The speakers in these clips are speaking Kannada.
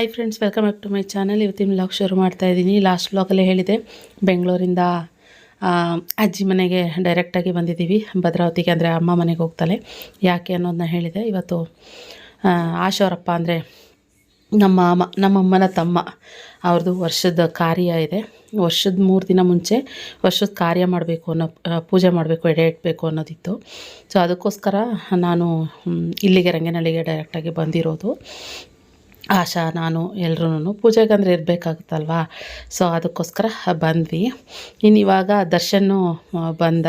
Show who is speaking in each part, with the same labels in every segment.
Speaker 1: Hi friends welcome back to my channel ಇವತ್ತಿನ ಬ್ಲಾಗ್ ಶುರು ಮಾಡ್ತಾ ಇದ್ದೀನಿ. ಲಾಸ್ಟ್ ಬ್ಲಾಗಲ್ಲೇ ಹೇಳಿದೆ, ಬೆಂಗಳೂರಿಂದ ಅಜ್ಜಿ ಮನೆಗೆ ಡೈರೆಕ್ಟಾಗಿ ಬಂದಿದ್ದೀವಿ. ಭದ್ರಾವತಿಗೆ ಅಂದರೆ ಅಮ್ಮ ಮನೆಗೆ ಹೋಗ್ತಾಳೆ. ಯಾಕೆ ಅನ್ನೋದನ್ನ ಹೇಳಿದೆ. ಇವತ್ತು ಆಶೋರಪ್ಪ ಅಂದರೆ ನಮ್ಮ ಅಮ್ಮ ನಮ್ಮಮ್ಮನ ತಮ್ಮ. ಅವ್ರದ್ದು ವರ್ಷದ ಕಾರ್ಯ ಇದೆ. ವರ್ಷದ ಮೂರು ದಿನ ಮುಂಚೆ ವರ್ಷದ ಕಾರ್ಯ ಮಾಡಬೇಕು ಅನ್ನೋ ಪೂಜೆ ಮಾಡಬೇಕು, ಎಡೆ ಇಡಬೇಕು ಅನ್ನೋದಿತ್ತು. ಸೊ ಅದಕ್ಕೋಸ್ಕರ ನಾನು ಇಲ್ಲಿಗೆ ರಂಗನಹಳ್ಳಿಗೆ ಡೈರೆಕ್ಟಾಗಿ ಬಂದಿರೋದು. ಆಶಾ, ನಾನು ಎಲ್ರೂ ಪೂಜೆಗೆ ಅಂದರೆ ಇರಬೇಕಾಗುತ್ತಲ್ವಾ? ಸೊ ಅದಕ್ಕೋಸ್ಕರ ಬಂದ್ವಿ. ಇನ್ನು ಇವಾಗ ದರ್ಶನ್ ಬಂದ.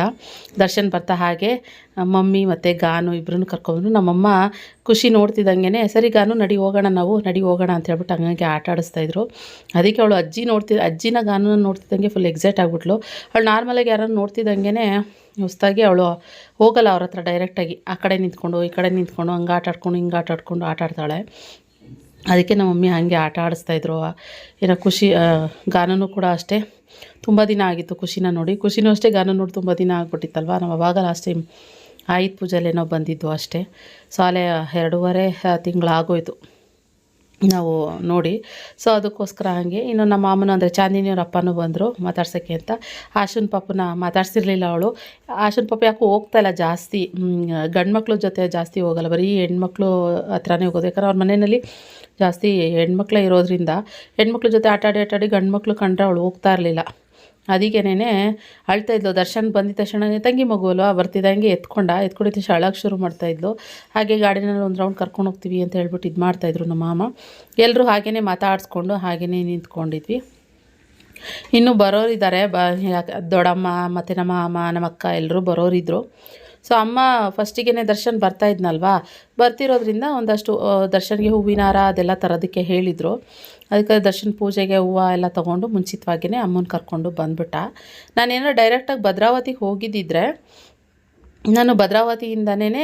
Speaker 1: ದರ್ಶನ್ ಬರ್ತಾ ಹಾಗೆ, ಮಮ್ಮಿ ಮತ್ತು ಗಾನು ಇಬ್ಬರನ್ನು ಕರ್ಕೊಂಡ್ಬಂದು ನಮ್ಮಮ್ಮ ಖುಷಿ ನೋಡ್ತಿದ್ದಂಗೆ ಸರಿ ಗಾನು, ನಡಿ ಹೋಗೋಣ ನಾವು, ನಡಿ ಹೋಗೋಣ ಅಂತ ಹೇಳ್ಬಿಟ್ಟು ಹಂಗಂಗೆ ಆಟ ಆಡಿಸ್ತಾಯಿದ್ರು ಅದಕ್ಕೆ ಅವಳು ಅಜ್ಜಿ ನೋಡ್ತಿದ್ದ ಅಜ್ಜಿನ ಗಾನು ನೋಡ್ತಿದ್ದಂಗೆ ಫುಲ್ ಎಕ್ಸೈಟ್ ಆಗಿಬಿಟ್ಲು. ಅವಳು ನಾರ್ಮಲಾಗಿ ಯಾರನ್ನು ನೋಡ್ತಿದ್ದಂಗೆ ಹೊಸ್ದಾಗಿ ಅವಳು ಹೋಗಲ್ಲ ಅವ್ರ ಹತ್ರ ಡೈರೆಕ್ಟಾಗಿ ಆ ಕಡೆ ನಿಂತ್ಕೊಂಡು, ಈ ಕಡೆ ನಿಂತ್ಕೊಂಡು, ಹಂಗೆ ಆಟ ಆಡ್ಕೊಂಡು, ಹಿಂಗೆ ಆಟ ಆಡ್ಕೊಂಡು ಅದಕ್ಕೆ ನಮ್ಮ ಮಮ್ಮಿ ಹಾಗೆ ಆಟ ಆಡಿಸ್ತಾಯಿದ್ರು ಏನೋ ಖುಷಿ ಗಾನನೂ ಕೂಡ ಅಷ್ಟೇ. ತುಂಬ ದಿನ ಆಗಿತ್ತು ಖುಷಿನ ನೋಡಿ. ಖುಷಿನೂ ಅಷ್ಟೇ ಗಾನ ನೋಡಿ ತುಂಬ ದಿನ ಆಗಿಬಿಟ್ಟಿತ್ತಲ್ವ? ನಾವು ಅವಾಗ ಲಾಸ್ಟ್ ಟೈಮ್ ಆಯುಧ ಪೂಜೆಯಲ್ಲೇನೋ ಬಂದಿದ್ದು ಅಷ್ಟೇ. ಸೊ ಅಲ್ಲೇ ಎರಡೂವರೆ ತಿಂಗಳಾಗೋಯ್ತು. ನಾವು ನೋಡಿ. ಸೊ ಅದಕ್ಕೋಸ್ಕರ ಹಾಗೆ ಇನ್ನು ನಮ್ಮ ಮಾಮನ ಅಂದರೆ ಚಾಂದಿನಿಯವ್ರ ಅಪ್ಪನೂ ಬಂದರು ಮಾತಾಡ್ಸೋಕ್ಕೆ ಅಂತ. ಆಶನ್ ಪಾಪನ ಮಾತಾಡ್ಸಿರ್ಲಿಲ್ಲ ಅವಳು. ಆಶನ್ ಪಾಪ ಯಾಕೋ ಹೋಗ್ತಾ ಇಲ್ಲ ಜಾಸ್ತಿ. ಗಂಡು ಮಕ್ಳ ಜೊತೆ ಜಾಸ್ತಿ ಹೋಗಲ್ಲ. ಬರೀ ಹೆಣ್ಮಕ್ಳು ಹತ್ರನೇ ಹೋಗೋದು. ಯಾಕಂದ್ರೆ ಅವ್ರ ಮನೆಯಲ್ಲಿ ಜಾಸ್ತಿ ಹೆಣ್ಮಕ್ಳೇ ಇರೋದ್ರಿಂದ ಹೆಣ್ಮಕ್ಳ ಜೊತೆ ಆಟಾಡಿ ಆಟಾಡಿ ಗಂಡು ಮಕ್ಕಳು ಕಂಡ್ರೆ ಅವಳು ಹೋಗ್ತಾ ಇರಲಿಲ್ಲ. ಅದಕ್ಕೇನೆ ಅಳ್ತಾ ಇದ್ಲು, ದರ್ಶನ್ ಬಂದಿದ್ದ ತಕ್ಷಣ ತಂಗಿ ಮಗು ಅಲ್ವಾ ಬರ್ತಿದ್ದಂಗೆ ಎತ್ಕೊಂಡ ಎತ್ಕೊಂಡಿದ್ದ ತಕ್ಷಣ ಅಳಕ್ಕೆ ಶುರು ಮಾಡ್ತಾಯಿದ್ಲು ಹಾಗೆ ಗಾಡಿನಲ್ಲಿ ಒಂದು ರೌಂಡ್ ಕರ್ಕೊಂಡು ಹೋಗ್ತೀವಿ ಅಂತ ಹೇಳ್ಬಿಟ್ಟು ಇದು ಮಾಡ್ತಾಯಿದ್ರು ನಮ್ಮ ಮಾಮ. ಎಲ್ಲರೂ ಹಾಗೇ ಮಾತಾಡಿಸ್ಕೊಂಡು ಹಾಗೇ ನಿಂತ್ಕೊಂಡಿದ್ವಿ. ಇನ್ನು ಬರೋರಿದ್ದಾರೆ ಬ ದೊಡ್ಡಮ್ಮ ಮತ್ತು ನಮ್ಮ ಮಾಮ, ನಮ್ಮ ಅಕ್ಕ ಎಲ್ಲರೂ ಬರೋರಿದ್ದರು ಸೊ ಅಮ್ಮ ಫಸ್ಟಿಗೆ ದರ್ಶನ್ ಬರ್ತಾ ಇದ್ನಲ್ವಾ? ಬರ್ತಿರೋದ್ರಿಂದ ಒಂದಷ್ಟು ದರ್ಶನ್ಗೆ ಹೂವಿನ ಹಾರ ಅದೆಲ್ಲ ತರೋದಕ್ಕೆ ಹೇಳಿದರು. ಅದಕ್ಕೆ ದರ್ಶನ್ ಪೂಜೆಗೆ ಹೂವು ಎಲ್ಲ ತೊಗೊಂಡು ಮುಂಚಿತವಾಗಿಯೇ ಅಮ್ಮನ ಕರ್ಕೊಂಡು ಬಂದ್ಬಿಟ್ಟ. ನಾನೇನೋ ಡೈರೆಕ್ಟಾಗಿ ಭದ್ರಾವತಿಗೆ ಹೋಗಿದ್ದಿದ್ರೆ, ನಾನು ಭದ್ರಾವತಿಯಿಂದನೇ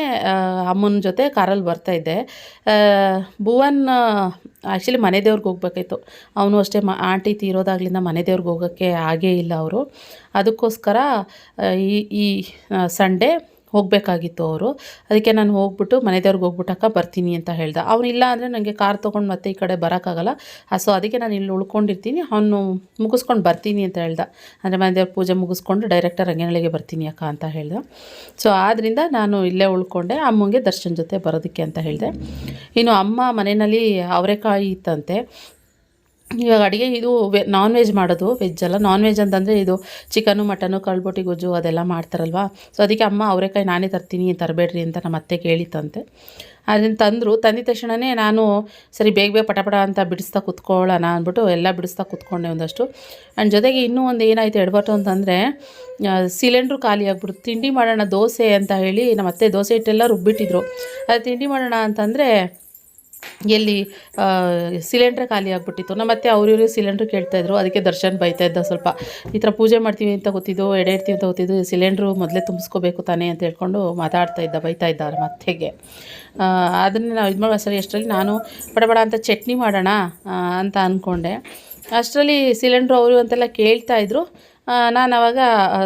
Speaker 1: ಅಮ್ಮನ ಜೊತೆ ಕಾರಲ್ಲಿ ಬರ್ತಾಯಿದ್ದೆ ಭುವನ್ ಆ್ಯಕ್ಚುಲಿ ಮನೆ ದೇವ್ರಿಗೆ ಹೋಗ್ಬೇಕಾಯ್ತು. ಅವನು ಅಷ್ಟೇ ಮ, ಆಂಟಿ ತೀರೋದಾಗ್ಲಿಂದ ಮನೆ ದೇವ್ರಿಗೆ ಹೋಗೋಕ್ಕೆ ಆಗೇ ಇಲ್ಲ ಅವರು. ಅದಕ್ಕೋಸ್ಕರ ಈ ಈ ಸಂಡೇ ಹೋಗಬೇಕಾಗಿತ್ತು ಅವರು. ಅದಕ್ಕೆ ನಾನು ಹೋಗ್ಬಿಟ್ಟು ಮನೆ ದೇವ್ರಿಗೆ ಹೋಗ್ಬಿಟ್ಟಕ್ಕ ಬರ್ತೀನಿ ಅಂತ ಹೇಳ್ದೆ. ಇಲ್ಲ ಅಂದರೆ ನನಗೆ ಕಾರ್ ತೊಗೊಂಡು ಮತ್ತೆ ಈ ಕಡೆ ಬರೋಕ್ಕಾಗಲ್ಲ. ಸೊ ಅದಕ್ಕೆ ನಾನು ಇಲ್ಲಿ ಉಳ್ಕೊಂಡಿರ್ತೀನಿ. ಅವನು ಮುಗಿಸ್ಕೊಂಡು ಬರ್ತೀನಿ ಅಂತ ಹೇಳ್ದ. ಅಂದರೆ ಮನೆ ದೇವ್ರ ಪೂಜೆ ಮುಗಿಸ್ಕೊಂಡು ಡೈರೆಕ್ಟ್ ರಂಗನಳಿಗೆ ಬರ್ತೀನಿ ಅಕ್ಕ ಅಂತ ಹೇಳ್ದೆ. ಸೊ ಆದ್ದರಿಂದ ನಾನು ಇಲ್ಲೇ ಉಳ್ಕೊಂಡೆ. ಅಮ್ಮಂಗೆ ದರ್ಶನ್ ಜೊತೆ ಬರೋದಕ್ಕೆ ಅಂತ ಹೇಳಿದೆ. ಇನ್ನು ಅಮ್ಮ ಮನೆಯಲ್ಲಿ ಅವರೆಕಾಯಿ ಇತ್ತಂತೆ. ಇವಾಗ ಅಡುಗೆ ಇದು ವೆ ನಾನ್ ವೆಜ್ ಮಾಡೋದು ವೆಜ್ ಅಲ್ಲ. ನಾನ್ ವೆಜ್ ಅಂತಂದರೆ ಇದು ಚಿಕನು ಮಟನು ಕಳ್ಬೋಟಿ ಗೊಜ್ಜು ಅದೆಲ್ಲ ಮಾಡ್ತಾರಲ್ವ? ಸೊ ಅದಕ್ಕೆ ಅಮ್ಮ ಅವರೆಕಾಯಿ ನಾನೇ ತರ್ತೀನಿ, ತರಬೇಡ್ರಿ ಅಂತ ನಮ್ಮ ಅತ್ತೆ ಕೇಳಿತ್ತಂತೆ. ಅದನ್ನು ತಂದರು. ತಂದಿದ ತಕ್ಷಣವೇ ನಾನು, ಸರಿ, ಬೇಗ ಬೇಗ ಪಟ ಪಟ ಅಂತ ಬಿಡಿಸ್ತಾ ಕುತ್ಕೊಳ್ಳೋಣ ಅಂದ್ಬಿಟ್ಟು ಎಲ್ಲ ಬಿಡಿಸ್ತಾ ಕುತ್ಕೊಂಡೆ ಒಂದಷ್ಟು. ಆ್ಯಂಡ್ ಜೊತೆಗೆ ಇನ್ನೂ ಒಂದು ಏನಾಯಿತು ಎಡವಟ್ಟು ಅಂತಂದರೆ ಸಿಲಿಂಡ್ರು ಖಾಲಿ ತಿಂಡಿ ಮಾಡೋಣ, ದೋಸೆ ಅಂತ ಹೇಳಿ ನಮ್ಮ ಅತ್ತೆ ದೋಸೆ ಹಿಟ್ಟೆಲ್ಲ ರುಬ್ಬಿಟ್ಟಿದ್ರು. ಅದು ತಿಂಡಿ ಮಾಡೋಣ ಅಂತಂದರೆ ಎಲ್ಲಿ ಸಿಲಿಂಡ್ರ್ ಖಾಲಿ ಆಗಿಬಿಟ್ಟಿತ್ತು. ನಮ್ಮ ಮತ್ತೆ ಅವ್ರಿವ್ರು ಸಿಲಿಂಡ್ರ್ ಕೇಳ್ತಾಯಿದ್ರು ಅದಕ್ಕೆ ದರ್ಶನ್ ಬೈತಾ ಇದ್ದ ಸ್ವಲ್ಪ. ಈ ಥರ ಪೂಜೆ ಮಾಡ್ತೀವಿ ಅಂತ ಗೊತ್ತಿದ್ದು ಎಡೆ ಇಡ್ತೀವಿ ಅಂತ ಗೊತ್ತಿದ್ದು, ಸಿಲಿಂಡ್ರು ಮೊದಲೇ ತುಂಬಿಸ್ಕೋಬೇಕು ತಾನೇ ಅಂತ ಹೇಳ್ಕೊಂಡು ಮಾತಾಡ್ತಾ ಇದ್ದ, ಬೈತಾ ಇದ್ದ ಮತ್ತೆಗೆ. ಅದನ್ನು ನಾವು ಇದು ಮಾಡೋ ಸರಿ, ಅಷ್ಟರಲ್ಲಿ ನಾನು ಬಡಬಡ ಅಂತ ಚಟ್ನಿ ಮಾಡೋಣ ಅಂತ ಅಂದ್ಕೊಂಡೆ ಅಷ್ಟರಲ್ಲಿ ಸಿಲಿಂಡ್ರು ಅವರು ಅಂತೆಲ್ಲ ಕೇಳ್ತಾಯಿದ್ರು ನಾನು ಅವಾಗ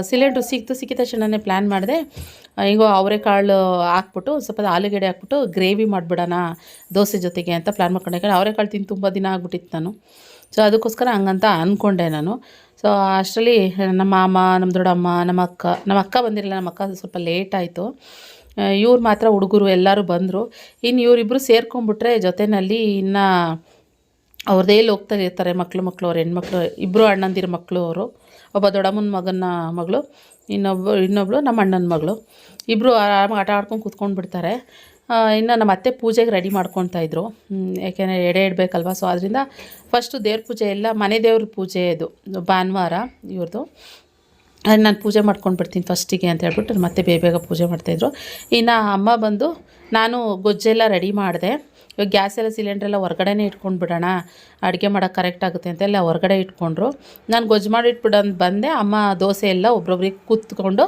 Speaker 1: ಸಿಲಿಂಡ್ರು ಸಿಕ್ತು, ಸಿಕ್ಕಿದ ತಕ್ಷಣನೇ ಪ್ಲ್ಯಾನ್ ಮಾಡಿದೆ. ಹಿಂಗೋ ಅವರೆಕಾಳು ಹಾಕ್ಬಿಟ್ಟು ಸ್ವಲ್ಪ ಆಲೂಗಡ್ಡೆ ಹಾಕ್ಬಿಟ್ಟು ಗ್ರೇವಿ ಮಾಡಿಬಿಡೋಣ ದೋಸೆ ಜೊತೆಗೆ ಅಂತ ಪ್ಲ್ಯಾನ್ ಮಾಡ್ಕೊಂಡೆ. ಯಾಕಂದರೆ ಅವರೆಕಾಳು ತಿಂದು ತುಂಬ ದಿನ ಆಗ್ಬಿಟ್ಟಿತ್ತು ನಾನು. ಸೊ ಅದಕ್ಕೋಸ್ಕರ ಹಂಗಂತ ಅಂದ್ಕೊಂಡೆ ನಾನು. ಸೊ ಅಷ್ಟರಲ್ಲಿ ನಮ್ಮ ಮಾಮ, ನಮ್ಮ ದೊಡ್ಡಮ್ಮ, ನಮ್ಮ ಅಕ್ಕ ನಮ್ಮ ಅಕ್ಕ ಬಂದಿರಲಿಲ್ಲ, ನಮ್ಮ ಅಕ್ಕ ಸ್ವಲ್ಪ ಲೇಟ್ ಆಯಿತು. ಇವ್ರು ಮಾತ್ರ ಹುಡುಗರು, ಎಲ್ಲರೂ ಬಂದರು. ಇನ್ನು ಇವರಿಬ್ಬರು ಸೇರ್ಕೊಂಡ್ಬಿಟ್ರೆ ಜೊತೆಯಲ್ಲಿ ಇನ್ನು ಅವ್ರದ್ದೇ ಹೋಗ್ತಾ ಇರ್ತಾರೆ ಮಕ್ಕಳು ಮಕ್ಕಳು ಅವ್ರ ಹೆಣ್ಮಕ್ಳು ಇಬ್ಬರು ಅಣ್ಣಂದಿರ ಮಕ್ಕಳು ಅವರು. ಒಬ್ಬ ದೊಡ್ಡಮ್ಮನ ಮಗನ ಮಗಳು, ಇನ್ನೊಬ್ಬ, ಇನ್ನೊಬ್ಳು ನಮ್ಮ ಅಣ್ಣನ ಮಗಳು. ಇಬ್ಬರು ಆರಾಮಾಗಿ ಆಟ ಆಡ್ಕೊಂಡು ಕೂತ್ಕೊಂಡು ಬಿಡ್ತಾರೆ. ಇನ್ನು ನಮ್ಮ ಅತ್ತೆ ಪೂಜೆಗೆ ರೆಡಿ ಮಾಡ್ಕೊತಾ ಇದ್ರು. ಯಾಕೆಂದರೆ ಎಡೆ ಇಡಬೇಕಲ್ವ? ಸೊ ಅದರಿಂದ ಫಸ್ಟು ದೇವ್ರ ಪೂಜೆ ಎಲ್ಲ ಮನೆ ದೇವ್ರ ಪೂಜೆ ಇದು, ಭಾನುವಾರ ಇವ್ರದ್ದು ಅದು ನಾನು ಪೂಜೆ ಮಾಡ್ಕೊಂಡು ಬಿಡ್ತೀನಿ ಫಸ್ಟಿಗೆ ಅಂತ ಹೇಳ್ಬಿಟ್ಟು ಮತ್ತೆ ಬೇಗ ಬೇಗ ಪೂಜೆ ಮಾಡ್ತಾಯಿದ್ರು ಇನ್ನು ಅಮ್ಮ ಬಂದು ನಾನು ಗೊಜ್ಜೆಲ್ಲ ರೆಡಿ ಮಾಡಿದೆ. ಇವಾಗ ಗ್ಯಾಸ್ ಎಲ್ಲ ಸಿಲಿಂಡ್ರ್ ಎಲ್ಲ ಹೊರ್ಗಡೆನೇ ಇಟ್ಕೊಂಡು ಬಿಡೋಣ, ಅಡುಗೆ ಮಾಡೋಕೆ ಕರೆಕ್ಟ್ ಆಗುತ್ತೆ ಅಂತ ಎಲ್ಲ ಹೊರಗಡೆ ಇಟ್ಕೊಂಡ್ರು. ನಾನು ಗೊಜ್ಜು ಮಾಡಿ ಇಟ್ಬಿಡು ಅಂತ ಬಂದೆ, ಅಮ್ಮ ದೋಸೆ ಎಲ್ಲ ಒಬ್ರೊಬ್ರಿಗೆ ಕೂತ್ಕೊಂಡು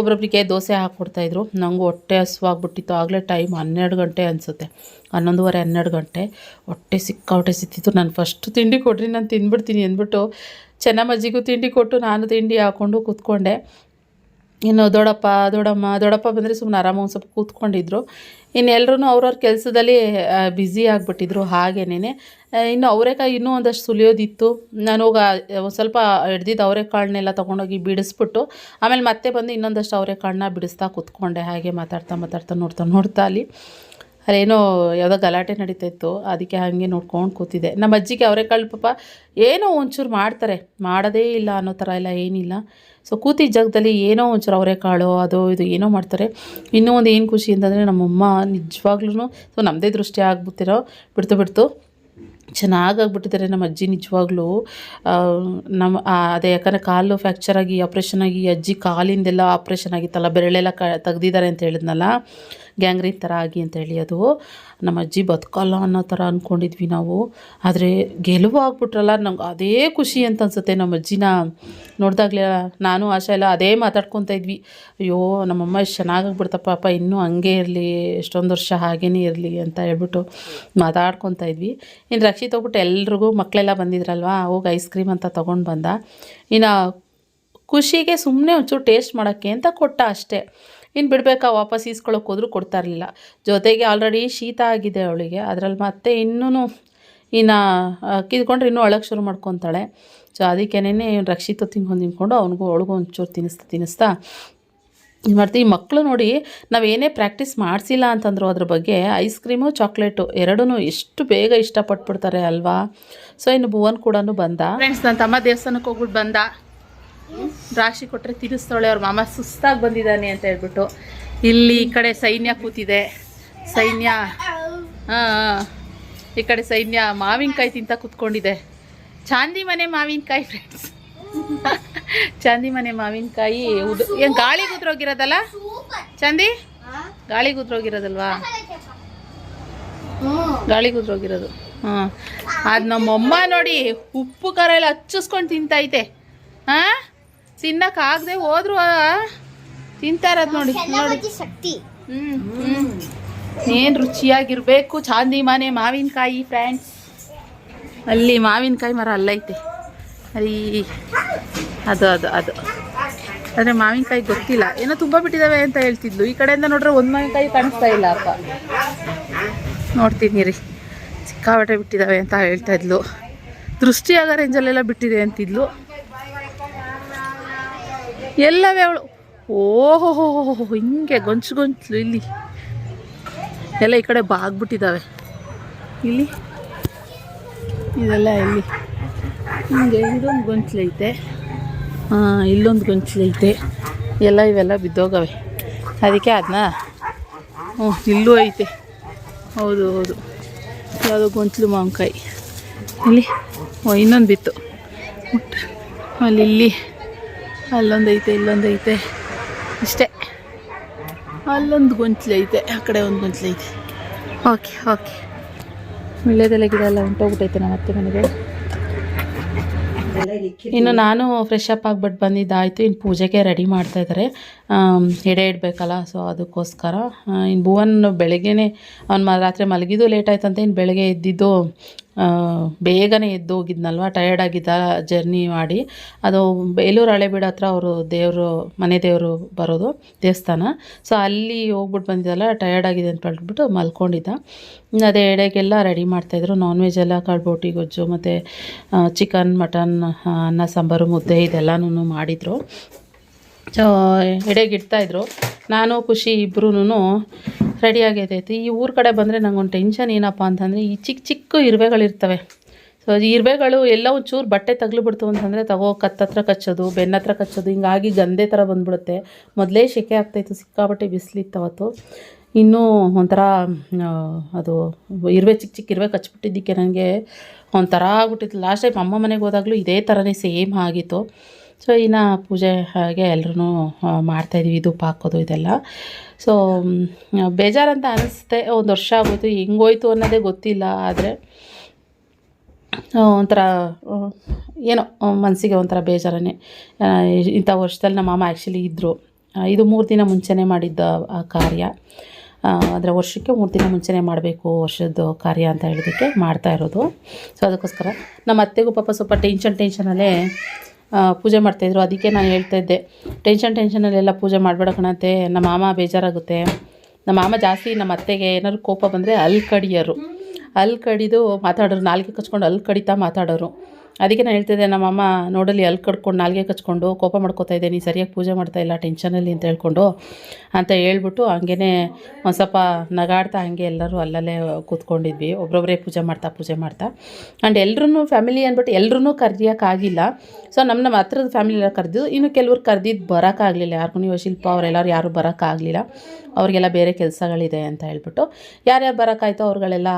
Speaker 1: ಒಬ್ರೊಬ್ರಿಗೆ ದೋಸೆ ಹಾಕ್ಕೊಡ್ತಾಯಿದ್ರು ನಂಗೆ ಹೊಟ್ಟೆ ಹಸುವಾಗ್ಬಿಟ್ಟಿತ್ತು, ಆಗಲೇ ಟೈಮ್ ಹನ್ನೆರಡು ಗಂಟೆ ಅನಿಸುತ್ತೆ. ಹನ್ನೊಂದುವರೆ, ಹನ್ನೆರಡು ಗಂಟೆ. ಹೊಟ್ಟೆ ಸಿಕ್ಕಾಪಟ್ಟೆ ಸಿಕ್ತಿತ್ತು. ನಾನು ಫಸ್ಟ್ ತಿಂಡಿ ಕೊಡ್ರಿ ನಾನು ತಿಂದ್ಬಿಡ್ತೀನಿ ಅಂದ್ಬಿಟ್ಟು ಚೆನ್ನಮ್ಮಜ್ಜಿಗೂ ತಿಂಡಿ ಕೊಟ್ಟು, ನಾನು ತಿಂಡಿ ಹಾಕ್ಕೊಂಡು ಕೂತ್ಕೊಂಡೆ. ಇನ್ನು ದೊಡ್ಡಪ್ಪ, ದೊಡ್ಡಮ್ಮ, ದೊಡ್ಡಪ್ಪ ಬಂದರೆ ಸುಮ್ಮನೆ ಆರಾಮ ಒಂದು ಸ್ವಲ್ಪ ಕೂತ್ಕೊಂಡಿದ್ರು. ಇನ್ನು ಎಲ್ಲರೂ ಅವ್ರವ್ರ ಕೆಲಸದಲ್ಲಿ ಬ್ಯುಸಿ ಆಗಿಬಿಟ್ಟಿದ್ರು ಹಾಗೇನೆ ಇನ್ನು ಅವರೆಕಾಯಿ ಇನ್ನೂ ಒಂದಷ್ಟು ಸುಲಿಯೋದಿತ್ತು. ನಾನು ಹೋಗ, ಒಂದು ಸ್ವಲ್ಪ ಹಿಡ್ದಿದ್ದು ಅವರೆಕಾಳನ್ನೆಲ್ಲ ತೊಗೊಂಡೋಗಿ ಬಿಡಿಸ್ಬಿಟ್ಟು, ಆಮೇಲೆ ಮತ್ತೆ ಬಂದು ಇನ್ನೊಂದಷ್ಟು ಅವರೆಕಾಳನ್ನ ಬಿಡಿಸ್ತಾ ಕೂತ್ಕೊಂಡೆ. ಹಾಗೆ ಮಾತಾಡ್ತಾ ಮಾತಾಡ್ತಾ, ನೋಡ್ತಾ ನೋಡ್ತಾ ಅಲ್ಲಿ. ಅದೇನೋ ಯಾವುದೋ ಗಲಾಟೆ ನಡೀತಾ ಇತ್ತು. ಅದಕ್ಕೆ ಹಾಗೆ ನೋಡ್ಕೊಂಡು ಕೂತಿದ್ದೆ. ನಮ್ಮ ಅಜ್ಜಿಗೆ ಅವರೆಕಾಳು ಪಾಪ ಏನೋ ಒಂಚೂರು ಮಾಡ್ತಾರೆ. ಮಾಡೋದೇ ಇಲ್ಲ ಅನ್ನೋ ಥರ ಎಲ್ಲ ಏನಿಲ್ಲ. ಸೊ ಕೂತಿದ್ದ ಜಾಗದಲ್ಲಿ ಏನೋ ಒಂಚೂರು ಅವರೆಕಾಳು ಅದು ಇದು ಏನೋ ಮಾಡ್ತಾರೆ. ಇನ್ನೂ ಒಂದು ಏನು ಖುಷಿ ಅಂತಂದರೆ ನಮ್ಮಮ್ಮ ನಿಜವಾಗ್ಲೂ ಸೊ ನಮ್ಮದೇ ದೃಷ್ಟಿ ಆಗ್ಬಿಟ್ಟಿರೋ, ಬಿಡ್ತು ಬಿಡ್ತು. ಚೆನ್ನಾಗಾಗ್ಬಿಟ್ಟಿದ್ದಾರೆ ನಮ್ಮ ಅಜ್ಜಿ ನಿಜವಾಗ್ಲೂ. ನಮ್ಮ ಅದೇ ಯಾಕಂದರೆ ಕಾಲು ಫ್ಯಾಕ್ಚರಾಗಿ, ಆಪ್ರೇಷನ್ ಆಗಿ, ಅಜ್ಜಿ ಕಾಲಿಂದೆಲ್ಲ ಆಪ್ರೇಷನ್ ಆಗಿತ್ತಲ್ಲ ಬೆರಳೆಲ್ಲ ಕ, ತೆಗ್ದಿದ್ದಾರೆ ಅಂತ ಹೇಳಿದ್ನಲ್ಲ. ಗ್ಯಾಂಗ್ರೀನ್ ಥರ ಆಗಿ ಅಂತೇಳಿ ಅದು ನಮ್ಮ ಅಜ್ಜಿ ಬದುಕಲ್ಲ ಅನ್ನೋ ಥರ ಅಂದ್ಕೊಂಡಿದ್ವಿ ನಾವು. ಆದರೆ ಗೆಲುವು ಆಗ್ಬಿಟ್ರಲ್ಲ, ನಂಗೆ ಅದೇ ಖುಷಿ ಅಂತ ಅನ್ಸುತ್ತೆ ನಮ್ಮ ಅಜ್ಜಿನ. ನೋಡಿದಾಗಲೇ ನಾನು ಆಶಾ ಎಲ್ಲ ಅದೇ ಮಾತಾಡ್ಕೊತಾ ಇದ್ವಿ. ಅಯ್ಯೋ, ನಮ್ಮಮ್ಮ ಎಷ್ಟು ಚೆನ್ನಾಗಾಗ್ಬಿಡ್ತಪ್ಪ ಪಾಪ, ಇನ್ನೂ ಹಂಗೆ ಇರಲಿ, ಎಷ್ಟೊಂದು ವರ್ಷ ಹಾಗೇನೇ ಇರಲಿ ಅಂತ ಹೇಳ್ಬಿಟ್ಟು ಮಾತಾಡ್ಕೊತಾ ಇದ್ವಿ. ಇನ್ನು ರಕ್ಷಿತ್ ಹೋಗ್ಬಿಟ್ಟು ಎಲ್ರಿಗೂ ಮಕ್ಕಳೆಲ್ಲ ಬಂದಿದ್ರಲ್ವಾ, ಹೋಗಿ ಐಸ್ ಕ್ರೀಮ್ ಅಂತ ತೊಗೊಂಡು ಬಂದ. ಇನ್ನು ಖುಷಿಗೆ ಸುಮ್ಮನೆ ಒಂಚೂರು ಟೇಸ್ಟ್ ಮಾಡೋಕ್ಕೆ ಅಂತ ಕೊಟ್ಟ ಅಷ್ಟೇ. ಇನ್ನು ಬಿಡಬೇಕಾ ವಾಪಸ್ ಈಸ್ಕೊಳ್ಳೋಕೆ ಹೋದರೂ ಕೊಡ್ತಾ ಇರಲಿಲ್ಲ ಜೊತೆಗೆ ಆಲ್ರೆಡಿ ಶೀತ ಆಗಿದೆ ಅವಳಿಗೆ. ಅದರಲ್ಲಿ ಮತ್ತೆ ಇನ್ನೂ ಇನ್ನು ಕಿದ್ಕೊಂಡ್ರೆ ಇನ್ನೂ ಅಳಕ್ಕೆ ಶುರು ಮಾಡ್ಕೊತಾಳೆ. ಸೊ ಅದಕ್ಕೇನೆ ರಕ್ಷಿತ ತಿನ್ಕೊಂಡು ತಿನ್ಕೊಂಡು ಅವನಿಗೂ ಅವಳಿಗೂ ಒಂಚೂರು ತಿನ್ನಿಸ್ತಾ ತಿನ್ನಿಸ್ತಾ ಇದು ಮಾಡ್ತೀವಿ ಮಕ್ಕಳು ನೋಡಿ ನಾವೇನೇ ಪ್ರಾಕ್ಟೀಸ್ ಮಾಡಿಸಿಲ್ಲ ಅಂತಂದ್ರು ಅದ್ರ ಬಗ್ಗೆ ಐಸ್ ಕ್ರೀಮು ಚಾಕ್ಲೇಟು ಎರಡೂ ಎಷ್ಟು ಬೇಗ ಇಷ್ಟಪಟ್ಬಿಡ್ತಾರೆ ಅಲ್ವಾ? ಸೊ ಇನ್ನು ಭುವನ್ ಕೂಡ ಬಂದ. ಫ್ರೆಂಡ್ಸ್ ನನ್ನ ತಮ್ಮ ದೇವಸ್ಥಾನಕ್ಕೆ ಹೋಗ್ಬಿಟ್ಟು ಬಂದ. ದ್ರಾಕ್ಷಿ ಕೊಟ್ಟರೆ ತಿನ್ನಿಸ್ತಾಳೆ ಅವ್ರ ಮಾಮ ಸುಸ್ತಾಗಿ ಬಂದಿದ್ದಾನೆ ಅಂತ ಹೇಳ್ಬಿಟ್ಟು. ಇಲ್ಲಿ ಈ ಕಡೆ ಸೈನ್ಯ ಕೂತಿದೆ. ಸೈನ್ಯ, ಹಾಂ ಈ ಕಡೆ ಸೈನ್ಯ ಮಾವಿನಕಾಯಿ ತಿಂತ ಕೂತ್ಕೊಂಡಿದೆ. ಚಾಂದಿ ಮನೆ ಮಾವಿನಕಾಯಿ ಫ್ರೆಂಡ್ಸ್ ಚಾಂದಿ ಮನೆ ಮಾವಿನಕಾಯಿ ಉದ್ ಏನು ಗಾಳಿ ಕೂತ್ರೋಗಿರೋದಲ್ಲ ಚಾಂದಿ? ಗಾಳಿ ಹ್ಞೂ ಗಾಳಿ ಉದ್ರೋಗಿರೋದು ಹ್ಞೂ ಅದು ನಮ್ಮಮ್ಮ ನೋಡಿ ಉಪ್ಪು ಖಾರ ಎಲ್ಲ ಹಚ್ಚಿಸ್ಕೊಂಡು ತಿಂತೈತೆ. ಹಾಂ? ತಿನ್ನಕ್ಕಾಗದೆ ಹೋದ್ರು ತಿಂತಾ ಇರೋದು ನೋಡಿ ನೋಡಿ.
Speaker 2: ಶಕ್ತಿ.
Speaker 1: ಹ್ಮ್ ಹ್ಮ್. ಏನು ರುಚಿಯಾಗಿರ್ಬೇಕು. ಚಾಂದಿ ಮನೆ ಮಾವಿನಕಾಯಿ ಫ್ರೆಂಡ್ಸ್ ಅಲ್ಲಿ ಮಾವಿನಕಾಯಿ ಮರ ಅಲ್ಲೈತೆ ಅಲ್ಲಿ ಅದು ಅದು ಅದು. ಆದರೆ ಮಾವಿನಕಾಯಿ ಗೊತ್ತಿಲ್ಲ. ಏನೋ ತುಂಬ ಬಿಟ್ಟಿದ್ದಾವೆ ಅಂತ ಹೇಳ್ತಿದ್ಲು. ಈ ಕಡೆಯಿಂದ ನೋಡ್ರೆ ಒಂದು ಮಾವಿನಕಾಯಿ ಕಾಣಿಸ್ತಾ ಇಲ್ಲ ಅಪ್ಪ. ನೋಡ್ತೀನಿ ರೀ ಸಿಕ್ಕಾಪಟ್ಟೆ ಬಿಟ್ಟಿದ್ದಾವೆ ಅಂತ ಹೇಳ್ತಾ ಇದ್ಲು. ದೃಷ್ಟಿಯಾಗ ರೇಂಜಲ್ಲೆಲ್ಲ ಬಿಟ್ಟಿದೆ ಅಂತಿದ್ಲು. ಎಲ್ಲವೇ ಅವಳು. ಓಹೋ ಹಿಂಗೆ ಗೊಂಚು ಗೊಂಚಲು ಇಲ್ಲಿ. ಎಲ್ಲ ಈ ಕಡೆ ಬಾಗ್ಬಿಟ್ಟಿದ್ದಾವೆ ಇಲ್ಲಿ. ಇದೆಲ್ಲ ಇಲ್ಲಿ. ಹಿಂಗೆ ಇದೊಂದು ಗೊಂಚಲೈತೆ ಹಾಂ, ಇಲ್ಲೊಂದು ಗೊಂಚಲೈತೆ ಎಲ್ಲ ಇವೆಲ್ಲ ಬಿದ್ದೋಗವೆ. ಅದಕ್ಕೆ ಅದನ್ನ ಹ್ಞೂ ಇಲ್ಲೂ ಐತೆ. ಹೌದು ಹೌದು. ಯಾವುದೋ ಗೊಂಚಲು ಮಾವಿನಕಾಯಿ. ಇಲ್ಲಿ ಇನ್ನೊಂದು ಬಿತ್ತು. ಅಲ್ಲಿ, ಇಲ್ಲಿ. ಅಲ್ಲೊಂದು ಇಲ್ಲೊಂದೈತೆ. ಇಷ್ಟೇ. ಅಲ್ಲೊಂದು ಗೊಂಚಲು ಐತೆ ಆ ಕಡೆ ಒಂದು ಗೊಂಚಲು ಐತೆ ಓಕೆ ಓಕೆ. ಒಳ್ಳೆದೆಲ್ಲ ಗಿಡ ಎಲ್ಲ ಹೊಂಟೋಗ್ಬಿಟ್ಟೈತೆ ನಮ್ಮ ಅತ್ತೆ ಮನೆಗೆ. ಇನ್ನು ನಾನು ಫ್ರೆಶ್ ಅಪ್ ಆಗಿಬಿಟ್ಟು ಬಂದಿದ್ದಾಯಿತು, ಇನ್ನು ಪೂಜೆಗೆ ರೆಡಿ ಮಾಡ್ತಾ ಇದ್ದಾರೆ ಎಡೆ ಇಡಬೇಕಲ್ಲ ಸೊ ಅದಕ್ಕೋಸ್ಕರ ಇನ್ನು ಭುವನ್ ಬೆಳಗ್ಗೆನೇ ಅವ್ನು ರಾತ್ರಿ ಮಲಗಿದ್ದು ಲೇಟ್ ಆಯ್ತಂತ ಇನ್ನು ಬೆಳಗ್ಗೆ ಎದ್ದಿದ್ದು ಬೇಗನೆ ಎದ್ದು ಹೋಗಿದ್ನಲ್ವ ಟಯರ್ಡ್ ಆಗಿದ್ದ ಜರ್ನಿ ಮಾಡಿ. ಅದು ಬೇಲೂರು ಹಳೆಬೀಡು ಹತ್ರ ಅವರು ದೇವರು, ಮನೆ ದೇವರು ಬರೋದು ದೇವಸ್ಥಾನ. ಸೊ ಅಲ್ಲಿ ಹೋಗ್ಬಿಟ್ಟು ಬಂದಿದ್ದಲ್ಲ ಟಯರ್ಡ್ ಆಗಿದೆ ಅಂತ ಹೇಳ್ಬಿಟ್ಟು ಮಲ್ಕೊಂಡಿದ್ದ. ಇನ್ನು ಅದೇ ಎಡೆಗೆಲ್ಲ ರೆಡಿ ಮಾಡ್ತಾಯಿದ್ರು ನಾನ್ ವೆಜ್ ಎಲ್ಲ ಕಳ್ಬೋಟಿ ಗೊಜ್ಜು, ಮತ್ತು ಚಿಕನ್ ಮಟನ್ ಅನ್ನ, ಸಾಂಬಾರು, ಮುದ್ದೆ ಇದೆಲ್ಲನೂ ಮಾಡಿದರು. ಸೊ ಎಡೆಗೆ ಇಡ್ತಾಯಿದ್ರು ನಾನು, ಖುಷಿ ಇಬ್ಬರೂ ರೆಡಿ ಆಗೈತೈತಿ. ಈ ಊರ ಕಡೆ ಬಂದರೆ ಒಂದು ಟೆನ್ಷನ್ ಏನಪ್ಪ ಅಂತಂದರೆ ಈ ಚಿಕ್ಕ ಚಿಕ್ಕ ಇರುವೆಗಳಿರ್ತವೆ. ಸೊ ಇರುವೆಗಳು ಎಲ್ಲ ಒಂಚೂರು ಬಟ್ಟೆ ತಗ್ಲಿಬಿಡ್ತು ಅಂತಂದರೆ ತಗೋ ಕತ್ತತ್ರ ಕಚ್ಚೋದು ಬೆನ್ನತ್ರ ಕಚ್ಚೋದು, ಹಿಂಗಾಗಿ ಗಂದೆ ಥರ ಬಂದ್ಬಿಡುತ್ತೆ. ಮೊದಲೇ ಶೆಕೆ ಆಗ್ತಾಯಿತ್ತು ಸಿಕ್ಕಾಬಟ್ಟೆ ಬಿಸಿಲಿತ್ತು ಅವತ್ತು. ಇನ್ನೂ ಒಂಥರ ಅದು ಇರುವೆ ಚಿಕ್ಕ ಚಿಕ್ಕ ಇರುವೆ ಕಚ್ಬಿಟ್ಟಿದ್ದಕ್ಕೆ ನನಗೆ ಒಂಥರ ಆಗ್ಬಿಟ್ಟಿತ್ತು. ಲಾಸ್ಟ್ ಟೈಮ್ ಅಮ್ಮ ಮನೆಗೆ ಹೋದಾಗಲೂ ಇದೇ ಥರನೇ ಸೇಮ್ ಆಗಿತ್ತು. ಸೊ ಇನ್ನು ಪೂಜೆ ಹಾಗೆ ಎಲ್ಲರೂ ಮಾಡ್ತಾಯಿದ್ವಿ ಧೂಪ ಹಾಕೋದು ಇದೆಲ್ಲ. ಸೊ ಬೇಜಾರಂತ ಅನಿಸುತ್ತೆ ಒಂದು ವರ್ಷ ಆಗೋಯ್ತು. ಹೆಂಗೋಯ್ತು ಅನ್ನೋದೇ ಗೊತ್ತಿಲ್ಲ, ಆದರೆ ಒಂಥರ ಏನೋ ಮನಸ್ಸಿಗೆ ಒಂಥರ ಬೇಜಾರನೇ. ಇಂಥ ವರ್ಷದಲ್ಲಿ ನಮ್ಮ ಮಾಮ ಆ್ಯಕ್ಚುಲಿ ಇದ್ದರು ಇದು ಮೂರು ದಿನ ಮುಂಚೆನೇ ಮಾಡಿದ್ದ, ಆ, ಕಾರ್ಯ. ಅಂದರೆ ವರ್ಷಕ್ಕೆ ಮೂರು ದಿನ ಮುಂಚೆನೇ ಮಾಡಬೇಕು ವರ್ಷದ ಕಾರ್ಯ ಅಂತ ಹೇಳೋದಕ್ಕೆ ಮಾಡ್ತಾ ಇರೋದು. ಸೊ ಅದಕ್ಕೋಸ್ಕರ ನಮ್ಮ ಅತ್ತೆಗೂ ಪಾಪ ಸ್ವಲ್ಪ ಟೆನ್ಷನ್ ಟೆನ್ಷನಲ್ಲೇ ಪೂಜೆ ಮಾಡ್ತಾಯಿದ್ರು ಅದಕ್ಕೆ ನಾನು ಹೇಳ್ತಾ ಇದ್ದೆ ಟೆನ್ಷನ್ ಟೆನ್ಷನಲ್ಲೆಲ್ಲ ಪೂಜೆ ಮಾಡಬೇಡ ಕಣತ್ತೆ ನಮ್ಮ ಮಾಮ ಬೇಜಾರಾಗುತ್ತೆ. ನಮ್ಮ ಮಾಮ ಜಾಸ್ತಿ ನಮ್ಮ ಅತ್ತೆಗೆ ಏನಾದ್ರು ಕೋಪ ಬಂದರೆ ಅಲ್ಲಿ ಕಡಿಯೋರು ಅಲ್ಲಿ ಕಡಿದು ಮಾತಾಡೋರು, ನಾಲ್ಗೆ ಕಚ್ಕೊಂಡು ಅಲ್ಲಿ ಕಡಿತಾ ಮಾತಾಡೋರು. ಅದಕ್ಕೆ ನಾನು ಹೇಳ್ತಿದ್ದೆ, ನಮ್ಮಮ್ಮ ನೋಡಲಿ ಅಲ್ಲಿ ಕಟ್ಕೊಂಡು ನಾಲ್ಗೆ ಕಚ್ಕೊಂಡು ಕೋಪ ಮಾಡ್ಕೋತಾ ಇದ್ದೆ, ನೀ ಸರಿಯಾಗಿ ಪೂಜೆ ಮಾಡ್ತಾ ಇಲ್ಲ ಟೆನ್ಷನಲ್ಲಿ ಅಂತ ಹೇಳ್ಕೊಂಡು ಅಂತ ಹೇಳ್ಬಿಟ್ಟು ಹಂಗೇ ಒಂದು ಸ್ವಲ್ಪ ನಗಾಡ್ತಾ ಹಂಗೆ ಎಲ್ಲರೂ ಅಲ್ಲಲ್ಲೇ ಕೂತ್ಕೊಂಡಿದ್ವಿ. ಒಬ್ಬೊಬ್ಬರೇ ಪೂಜೆ ಮಾಡ್ತಾ ಪೂಜೆ ಮಾಡ್ತಾ. ಆ್ಯಂಡ್ ಎಲ್ಲರೂ ಫ್ಯಾಮಿಲಿ ಅಂದ್ಬಿಟ್ಟು ಎಲ್ಲರೂ ಕರೆಯೋಕ್ಕಾಗಿಲ್ಲ ಸೊ ನಮ್ಮ ನಮ್ಮ ಹತ್ರದ ಫ್ಯಾಮಿಲಿ ಎಲ್ಲ ಕರೆದು, ಇನ್ನು ಕೆಲವ್ರು ಕರೆದಿದ್ದು ಬರೋಕ್ಕಾಗಲಿಲ್ಲ ಯಾರಿಗೂ ನೀವು ಶಿಲ್ಪ ಅವರೆಲ್ಲರೂ ಯಾರೂ ಬರೋಕ್ಕಾಗಲಿಲ್ಲ ಅವ್ರಿಗೆಲ್ಲ ಬೇರೆ ಕೆಲಸಗಳಿದೆ ಅಂತ ಹೇಳ್ಬಿಟ್ಟು ಯಾರ್ಯಾರು ಬರೋಕ್ಕಾಯ್ತೋ ಅವ್ರುಗಳೆಲ್ಲ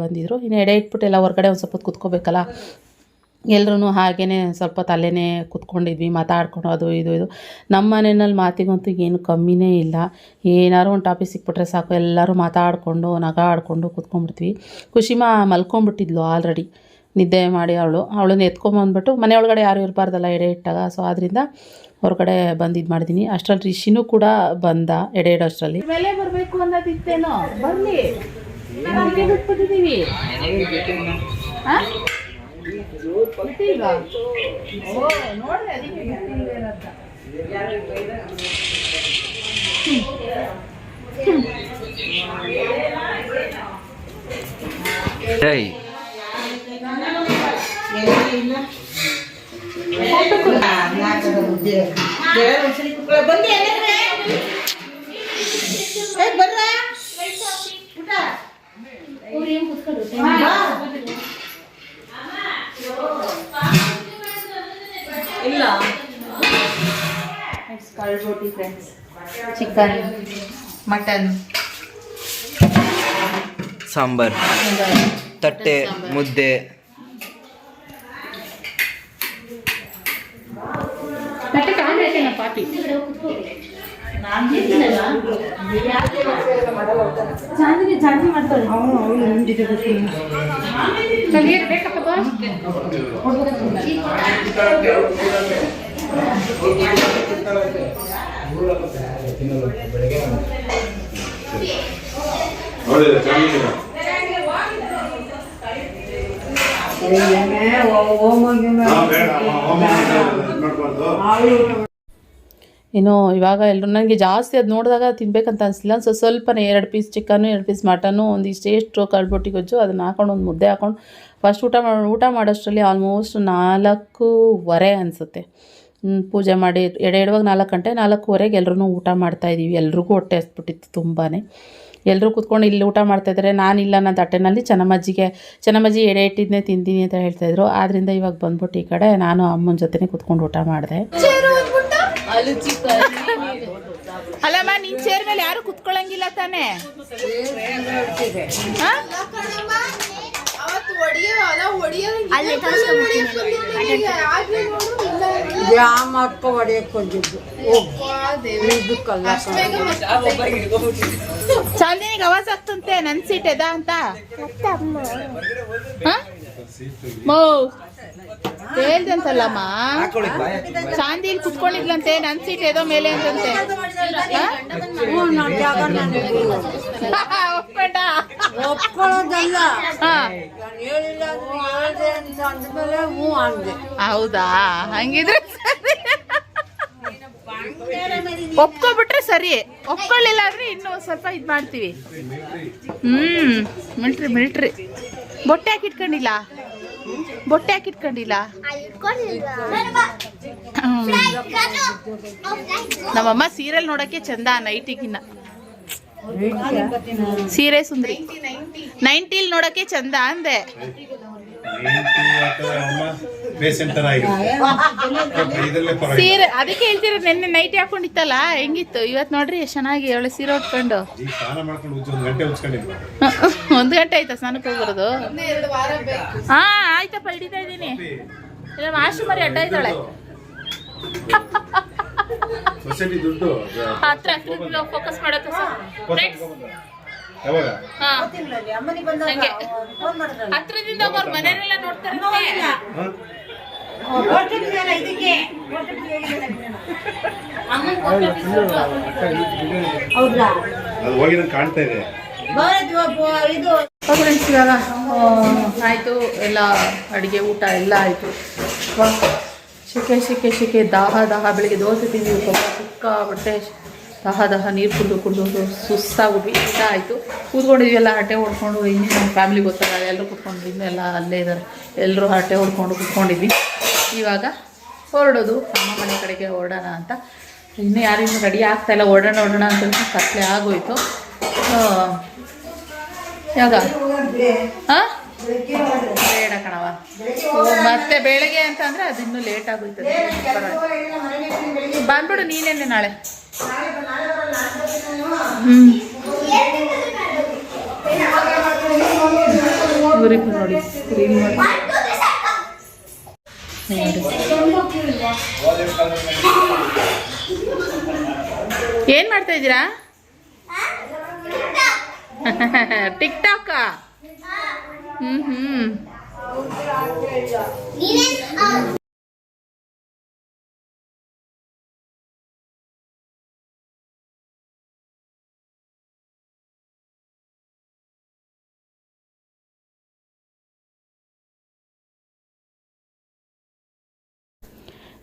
Speaker 1: ಬಂದಿದ್ರು. ಇನ್ನು ಎಡೆ ಇಟ್ಬಿಟ್ಟು ಎಲ್ಲ ಹೊರಗಡೆ ಒಂದು ಸ್ವಲ್ಪ ಕೂತ್ಕೋಬೇಕಲ್ಲ. ಎಲ್ಲರೂ ಹಾಗೇ ಸ್ವಲ್ಪ ತಲೆನೇ ಕೂತ್ಕೊಂಡಿದ್ವಿ ಮಾತಾಡ್ಕೊಂಡು ಅದು ಇದು ಇದು. ನಮ್ಮ ಮನೆಯಲ್ಲಿ ಮಾತಿಗಂತೂ ಏನು ಕಮ್ಮಿನೇ ಇಲ್ಲ. ಏನಾದ್ರು ಒಂದು ಟಾಪಿಕ್ ಸಿಕ್ಬಿಟ್ರೆ ಸಾಕು ಎಲ್ಲರೂ ಮಾತಾಡಿಕೊಂಡು ನಗಾಡ್ಕೊಂಡು ಕೂತ್ಕೊಂಡ್ಬಿಡ್ತೀವಿ. ಖುಷಿಮಾ ಮಲ್ಕೊಂಡ್ಬಿಟ್ಟಿದ್ಲು ಆಲ್ರೆಡಿ ನಿದ್ದೆ ಮಾಡಿ ಅವಳು. ಅವಳನ್ನ ಎತ್ಕೊಂಬಂದ್ಬಿಟ್ಟು ಮನೆ ಒಳಗಡೆ ಯಾರು ಇರಬಾರ್ದಲ್ಲ ಎಡೆ ಇಟ್ಟಾಗ. ಸೊ ಆದ್ದರಿಂದ ಹೊರಗಡೆ ಬಂದು ಇದು ಮಾಡಿದ್ದೀನಿ ಅಷ್ಟರಲ್ಲಿ ರಿಷಿನೂ ಕೂಡ ಬಂದ ಎಡೆ ಇಡೋಷ್ಟರಲ್ಲಿ. ಮೇಲೆ ಬರಬೇಕು ಅನ್ನೋದಿತ್ತೇನೋ? ಬರಲಿ. ಬಿಟ್ಬಿಟ್ಟಿದ್ದೀವಿ ಬಿಟ್ಟಿಲ್ವಾ ಓ ನೋಡಿದೆ ಅದಕ್ಕೆ ಬಿಟ್ಟಿಲ್ವೇನಂತ
Speaker 2: ಜೈ
Speaker 1: ರೋಟಿ ಫ್ರೆಂಡ್ಸ್ ಚಿಕನ್ ಮಟನ್
Speaker 2: ಸಾಂಬಾರ್. ತಟ್ಟೆ ಮುದ್ದೆ.
Speaker 1: ಪಾಪಿ
Speaker 3: ನೋಡಿದ್ರೆ ಚೆನ್ನಾಗಿಲ್ಲ ಹಾ, ಬೇಡ ಹೋಮ ಮಾಡ್ಬಾರ್ದು
Speaker 1: ಇನ್ನು ಇವಾಗ ಎಲ್ಲರೂ ನನಗೆ ಜಾಸ್ತಿ ಅದು ನೋಡಿದಾಗ ತಿನ್ಬೇಕಂತ ಅನಿಸ್ಲಿಲ್ಲ ಸೊ ಸ್ವಲ್ಪನೇ ಎರಡು ಪೀಸ್ ಚಿಕನ್ನು ಎರಡು ಪೀಸ್ ಮಟನ್ನು ಒಂದಿಷ್ಟು ಎಷ್ಟು ಕಳ್ಬೊಟ್ಟಿ ಗೊಜ್ಜು ಅದನ್ನು ಹಾಕೊಂಡು ಒಂದು ಮುದ್ದೆ ಹಾಕೊಂಡು ಫಸ್ಟ್ ಊಟ ಮಾಡಿ, ಊಟ ಮಾಡೋಷ್ಟರಲ್ಲಿ ಆಲ್ಮೋಸ್ಟ್ ನಾಲ್ಕೂವರೆ ಅನಿಸುತ್ತೆ. ಪೂಜೆ ಮಾಡಿ ಎಡೆ ಇಡುವಾಗ ನಾಲ್ಕು ಗಂಟೆ, ನಾಲ್ಕೂವರೆಗೆ ಎಲ್ಲರೂ ಊಟ ಮಾಡ್ತಾಯಿದ್ದೀವಿ ಎಲ್ರಿಗೂ ಹೊಟ್ಟೆ ಹಸ್ಬಿಟ್ಟಿತ್ತು ತುಂಬಾ ಎಲ್ಲರೂ ಕೂತ್ಕೊಂಡು ಇಲ್ಲಿ ಊಟ ಮಾಡ್ತಾಯಿದ್ದಾರೆ ನಾನಿಲ್ಲ ನನ್ನ ತಟ್ಟೆನಲ್ಲಿ ಚೆನ್ನಮ್ಮಜ್ಜಿಗೆ, ಚೆನ್ನಮ್ಮಜ್ಜಿ ಎಡೆ ಇಟ್ಟಿದ್ನೇ ತಿಂತೀನಿ ಅಂತ ಹೇಳ್ತಾಯಿದ್ರು ಆದ್ದರಿಂದ ಇವಾಗ ಬಂದ್ಬಿಟ್ಟು ಈ ಕಡೆ ನಾನು ಅಮ್ಮನ ಜೊತೆನೇ ಕೂತ್ಕೊಂಡು ಊಟ ಮಾಡಿದೆ. ಅಲ್ಲಮ್ಮ ನಿನ್ ಚೇರ್ ಮೇಲೆ ಯಾರು ಕುತ್ಕೊಳ್ಳಂಗಿಲ್ಲ ತಾನೇ?
Speaker 4: ಬಂದಿದ್ದು ಇದಕ್ಕಲ್ಲ
Speaker 1: ಚಾಂದಿನಿಗೆ ಅವಾಜ್ ಆಗ್ತಂತೆ ನನ್ ಸೀಟ್ ಎದಾ ಅಂತ? ಮೌ. ಹೇಳ್ದಂತಲ್ಲಮ್ಮ ಚಾಂದಿಲ್ ಕುತ್ಕೊಂಡಿದ್ಲಂತೆ ನನ್ ಸೀಟ್ ಏದೋ ಮೇಲೆ ಅಂತಂತೆ
Speaker 4: ಒಪ್ಕೊಳ್ಳೋದಲ್ಲ.
Speaker 1: ಹೌದಾ? ಹಂಗಿದ್ರೆ ಸರಿ. ಒಪ್ಕೊಬಿಟ್ರೆ ಸರಿ. ಒಪ್ಕೊಳ್ಳಿಲ್ಲ ಅಂದ್ರೆ ಇನ್ನು ಸ್ವಲ್ಪ ಇದು ಮಾಡ್ತೀವಿ ಹ್ಮ್ ಮಿಲ್ಟ್ರಿ ಮಿಲ್ಟ್ರಿ. ಬೊಟ್ಟೆ ಹಾಕಿಟ್ಕೊಂಡಿಲ್ಲ ಬೊಟ್ಟೆ ಹಾಕಿಟ್ಕೊಂಡಿಲ್ಲ. ನಮ್ಮಮ್ಮ ಸೀರಿಯಲ್ ನೋಡಕ್ಕೆ ಚಂದ ನೈಟಿಗಿನ್ನ ಸೀರೆ ಸುಂದ್ರಿ. ನೈಂಟಿಲ್ ನೋಡಕ್ಕೆ ಚಂದ ಅಂದೆ. ಸೀರೆ ಅದಕ್ಕೆ ಹೇಳ್ತೀರ ನಿನ್ನೆ ನೈಟಿ ಹಾಕೊಂಡಿತ್ತಲ್ಲ ಹೆಂಗಿತ್ತು? ಇವತ್ತು ನೋಡ್ರಿ ಚೆನ್ನಾಗಿ ಅವಳು ಸೀರೆ ಉಟ್ಕೊಂಡು.
Speaker 3: ಒಂದು ಗಂಟೆ
Speaker 1: ಆಯ್ತಾ ಸ್ನಾನಕ್ಕೆ ಹೋಗ್ಬರೋದು? ಹಾ ಆಯ್ತಪ್ಪ ಹಿಡಿತಾ ಇದ್ದೀನಿ. ಇಲ್ಲ ಮಾಸ್ಟರ್ ಮರಿ ಅಡ್ಡ ಇದ್ದಾಳೆ. ಹತ್ರ ಫೋಕಸ್ ಫ್ರೆಂಡ್ಸ್ ಹಾ. ಹಂಗೆ. ಹತ್ರದಿಂದ ಅವ್ರ ಮನೆಯಲ್ಲ ನೋಡ್ತಾರೆ?
Speaker 4: ಹೌದಾ?
Speaker 3: ಅದು ಹೋಗಿ ನಂಗೆ ಕಾಣ್ತಾ ಇದು.
Speaker 1: ಇವಾಗ ಆಯಿತು, ಎಲ್ಲ ಅಡುಗೆ, ಊಟ ಎಲ್ಲ ಆಯಿತು.
Speaker 5: ಶಿಕೆ ಶಿಕೆ ಶಿಕೆ, ದಾಹ ದಾಹ. ಬೆಳಿಗ್ಗೆ ದೋಸೆ ತಿಂದಿವಿ ಸುಕ್ಕ ಸಿಕ್ಕಾಬಟ್ಟೆ ದಾಹ ದಾಹ, ನೀರು ಕುಡಿದು ಕುಡಿದು ಸುಸ್ತಾಗಿ ಇಷ್ಟ ಆಯಿತು. ಕೂತ್ಕೊಂಡಿದ್ವಿ, ಎಲ್ಲ ಹರಟೆ ಹೊಡ್ಕೊಂಡು, ಇನ್ನೂ ನಮ್ಮ ಫ್ಯಾಮಿಲಿ ಗೊತ್ತಲ್ಲ ಎಲ್ಲರೂ ಕೂತ್ಕೊಂಡಿದ್ವಿ ಎಲ್ಲ ಅಲ್ಲೇ ಇದ್ದಾರೆ ಎಲ್ಲರೂ ಹರಟೆ ಹೊಡ್ಕೊಂಡು ಕುತ್ಕೊಂಡಿದ್ವಿ. ಇವಾಗ ಹೊರಡೋದು. ನಮ್ಮ ಮನೆ ಕಡೆಗೆ ಹೊರಡೋಣ ಅಂತ. ಇನ್ನೂ ಯಾರಿಗೂ ರೆಡಿ ಆಗ್ತಾಯಿಲ್ಲ ಹೊರಡೋಣ ಹೊರಡೋಣ ಅಂತ ಕತ್ಲೆ ಆಗೋಯ್ತು. ಆ, ಯಾವಾಗ ಹಾಂ? ಬೇಡ ಕಣವ ಮತ್ತೆ ಬೆಳಗ್ಗೆ ಅಂತ ಅಂದ್ರೆ ಅದು ಇನ್ನೂ ಲೇಟ್ ಆಗೋಯ್ತದೆ. ಬಂದ್ಬಿಡು ನೀನೇನೆ ನಾಳೆ. ಹ್ಞೂ ಇವ್ರಿಬ್ರು ನೋಡಿ ಸ್ಕ್ರೀನ್ ಮಾಡಿ ಏನ್ ಮಾಡ್ತಾ ಇದ್ದೀರಾ? ಟಿಕ್ ಟಾಕ್ ಹ್ಮ್ ಹ್ಮ್.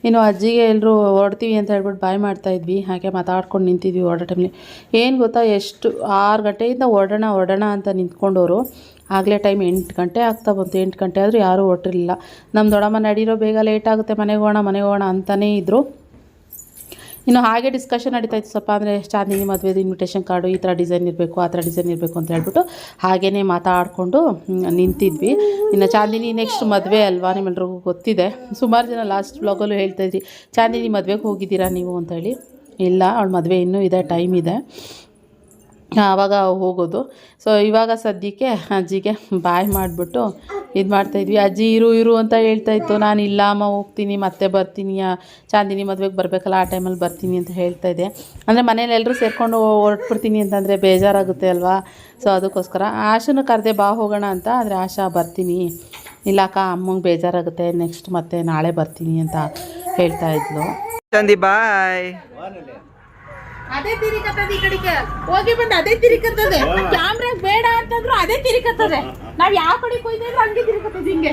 Speaker 5: ಇನ್ನು ಅಜ್ಜಿಗೆ ಎಲ್ಲರೂ ಹೊಡ್ತೀವಿ ಅಂತ ಹೇಳ್ಬಿಟ್ಟು ಬಾಯ್ ಮಾಡ್ತಾಯಿದ್ವಿ ಹಾಗೆ ಮಾತಾಡ್ಕೊಂಡು ನಿಂತಿದ್ವಿ ಹೊರಡೋ ಟೈಮ್ಲಿ ಏನು ಗೊತ್ತಾ, ಎಷ್ಟು ಆರು ಗಂಟೆಯಿಂದ ಹೊರಡೋಣ ಹೊರಡೋಣ ಅಂತ ನಿಂತ್ಕೊಂಡವರು. ಆಗಲೇ ಟೈಮ್ ಎಂಟು ಗಂಟೆ ಆಗ್ತಾ ಬಂತು. ಎಂಟು ಗಂಟೆ ಆದರೂ ಯಾರೂ ಹೊರಟಿರಲಿಲ್ಲ. ನಮ್ಮ ದೊಡ್ಡಮ್ಮ ನಡೀರೋ ಬೇಗ ಲೇಟ್ ಆಗುತ್ತೆ, ಮನೆಗೆ ಹೋಗೋಣ ಮನೆಗೆ ಹೋಗೋಣ ಅಂತಲೇ ಇದ್ದರು ಇನ್ನು ಹಾಗೆ ಡಿಸ್ಕಷನ್ ನಡೀತಾ ಇತ್ತು. ಸ್ವಲ್ಪ ಅಂದರೆ ಚಾಂದಿನಿ ಮದುವೆದು ಇನ್ವಿಟೇಷನ್ ಕಾರ್ಡು ಈ ಥರ ಡಿಸೈನ್ ಇರಬೇಕು, ಆ ಥರ ಡಿಸೈನ್ ಇರಬೇಕು ಅಂತ ಹೇಳ್ಬಿಟ್ಟು ಹಾಗೇ ಮಾತಾಡಿಕೊಂಡು ನಿಂತಿದ್ವಿ. ಇನ್ನು ಚಾಂದಿನಿ ನೆಕ್ಸ್ಟ್ ಮದುವೆ ಅಲ್ವಾ ನಿಮ್ಮೆಲ್ರಿಗೂ ಗೊತ್ತಿದೆ. ಸುಮಾರು ಜನ ಲಾಸ್ಟ್ ಬ್ಲಾಗಲ್ಲೂ ಹೇಳ್ತಾ ಇದ್ರಿ, ಚಾಂದಿನಿ ಮದುವೆಗೆ ಹೋಗಿದ್ದೀರಾ ನೀವು? ಅಂತ ಹೇಳಿ. ಇಲ್ಲ, ಅವಳು ಮದುವೆ ಇನ್ನೂ ಇದೆ ಟೈಮ್ ಇದೆ. ಆವಾಗ ಹೋಗೋದು. ಸೊ ಇವಾಗ ಸದ್ಯಕ್ಕೆ ಅಜ್ಜಿಗೆ ಬಾಯ್ ಮಾಡಿಬಿಟ್ಟು ಇದು ಮಾಡ್ತಾಯಿದ್ವಿ ಅಜ್ಜಿ ಇರು ಇರು ಅಂತ ಹೇಳ್ತಾ ಇತ್ತು. ನಾನು ಇಲ್ಲ ಅಮ್ಮ ಹೋಗ್ತೀನಿ ಮತ್ತೆ ಬರ್ತೀನಿ ಚಾಂದಿನಿ ಮದುವೆಗೆ ಬರಬೇಕಲ್ಲ ಆ ಟೈಮಲ್ಲಿ ಬರ್ತೀನಿ ಅಂತ ಹೇಳ್ತಾ ಇದ್ದೆ. ಅಂದರೆ ಮನೇಲಿ ಎಲ್ಲರೂ ಸೇರಿಕೊಂಡು ಹೊರಟ್ಬಿಡ್ತೀನಿ ಅಂತಂದರೆ ಬೇಜಾರಾಗುತ್ತೆ ಅಲ್ವಾ? ಸೊ ಅದಕ್ಕೋಸ್ಕರ ಆಶನೂ ಕರೆದೆ ಬಾ ಹೋಗೋಣ ಅಂತ ಆದರೆ ಆಶಾ ಬರ್ತೀನಿ. ಇಲ್ಲ ಅಕ್ಕ ಅಮ್ಮಂಗೆ ಬೇಜಾರಾಗುತ್ತೆ ನೆಕ್ಸ್ಟ್ ಮತ್ತೆ ನಾಳೆ ಬರ್ತೀನಿ ಅಂತ ಹೇಳ್ತಾ ಇದ್ಲು.
Speaker 2: ಚಂದಿ ಬಾಯ್
Speaker 5: ಅದೇ ತಿರಿಕತ್ತದ ಈ ಕಡೆಗೆ. ಹೋಗಿ ಬಂದು ಅದೇ ತಿರಿಕತ್ತದೆ. ಕ್ಯಾಮ್ರಾಗ ಬೇಡ ಅಂತಂದ್ರು ಅದೇ ತಿರಿಕತ್ತದೆ. ನಾವ್ ಯಾವ ಕಡೆ ಹೋಯ್ತಿದ್ರು ಹಂಗೆ ತಿರಿಕತ್ತದ ಹಿಂಗೆ.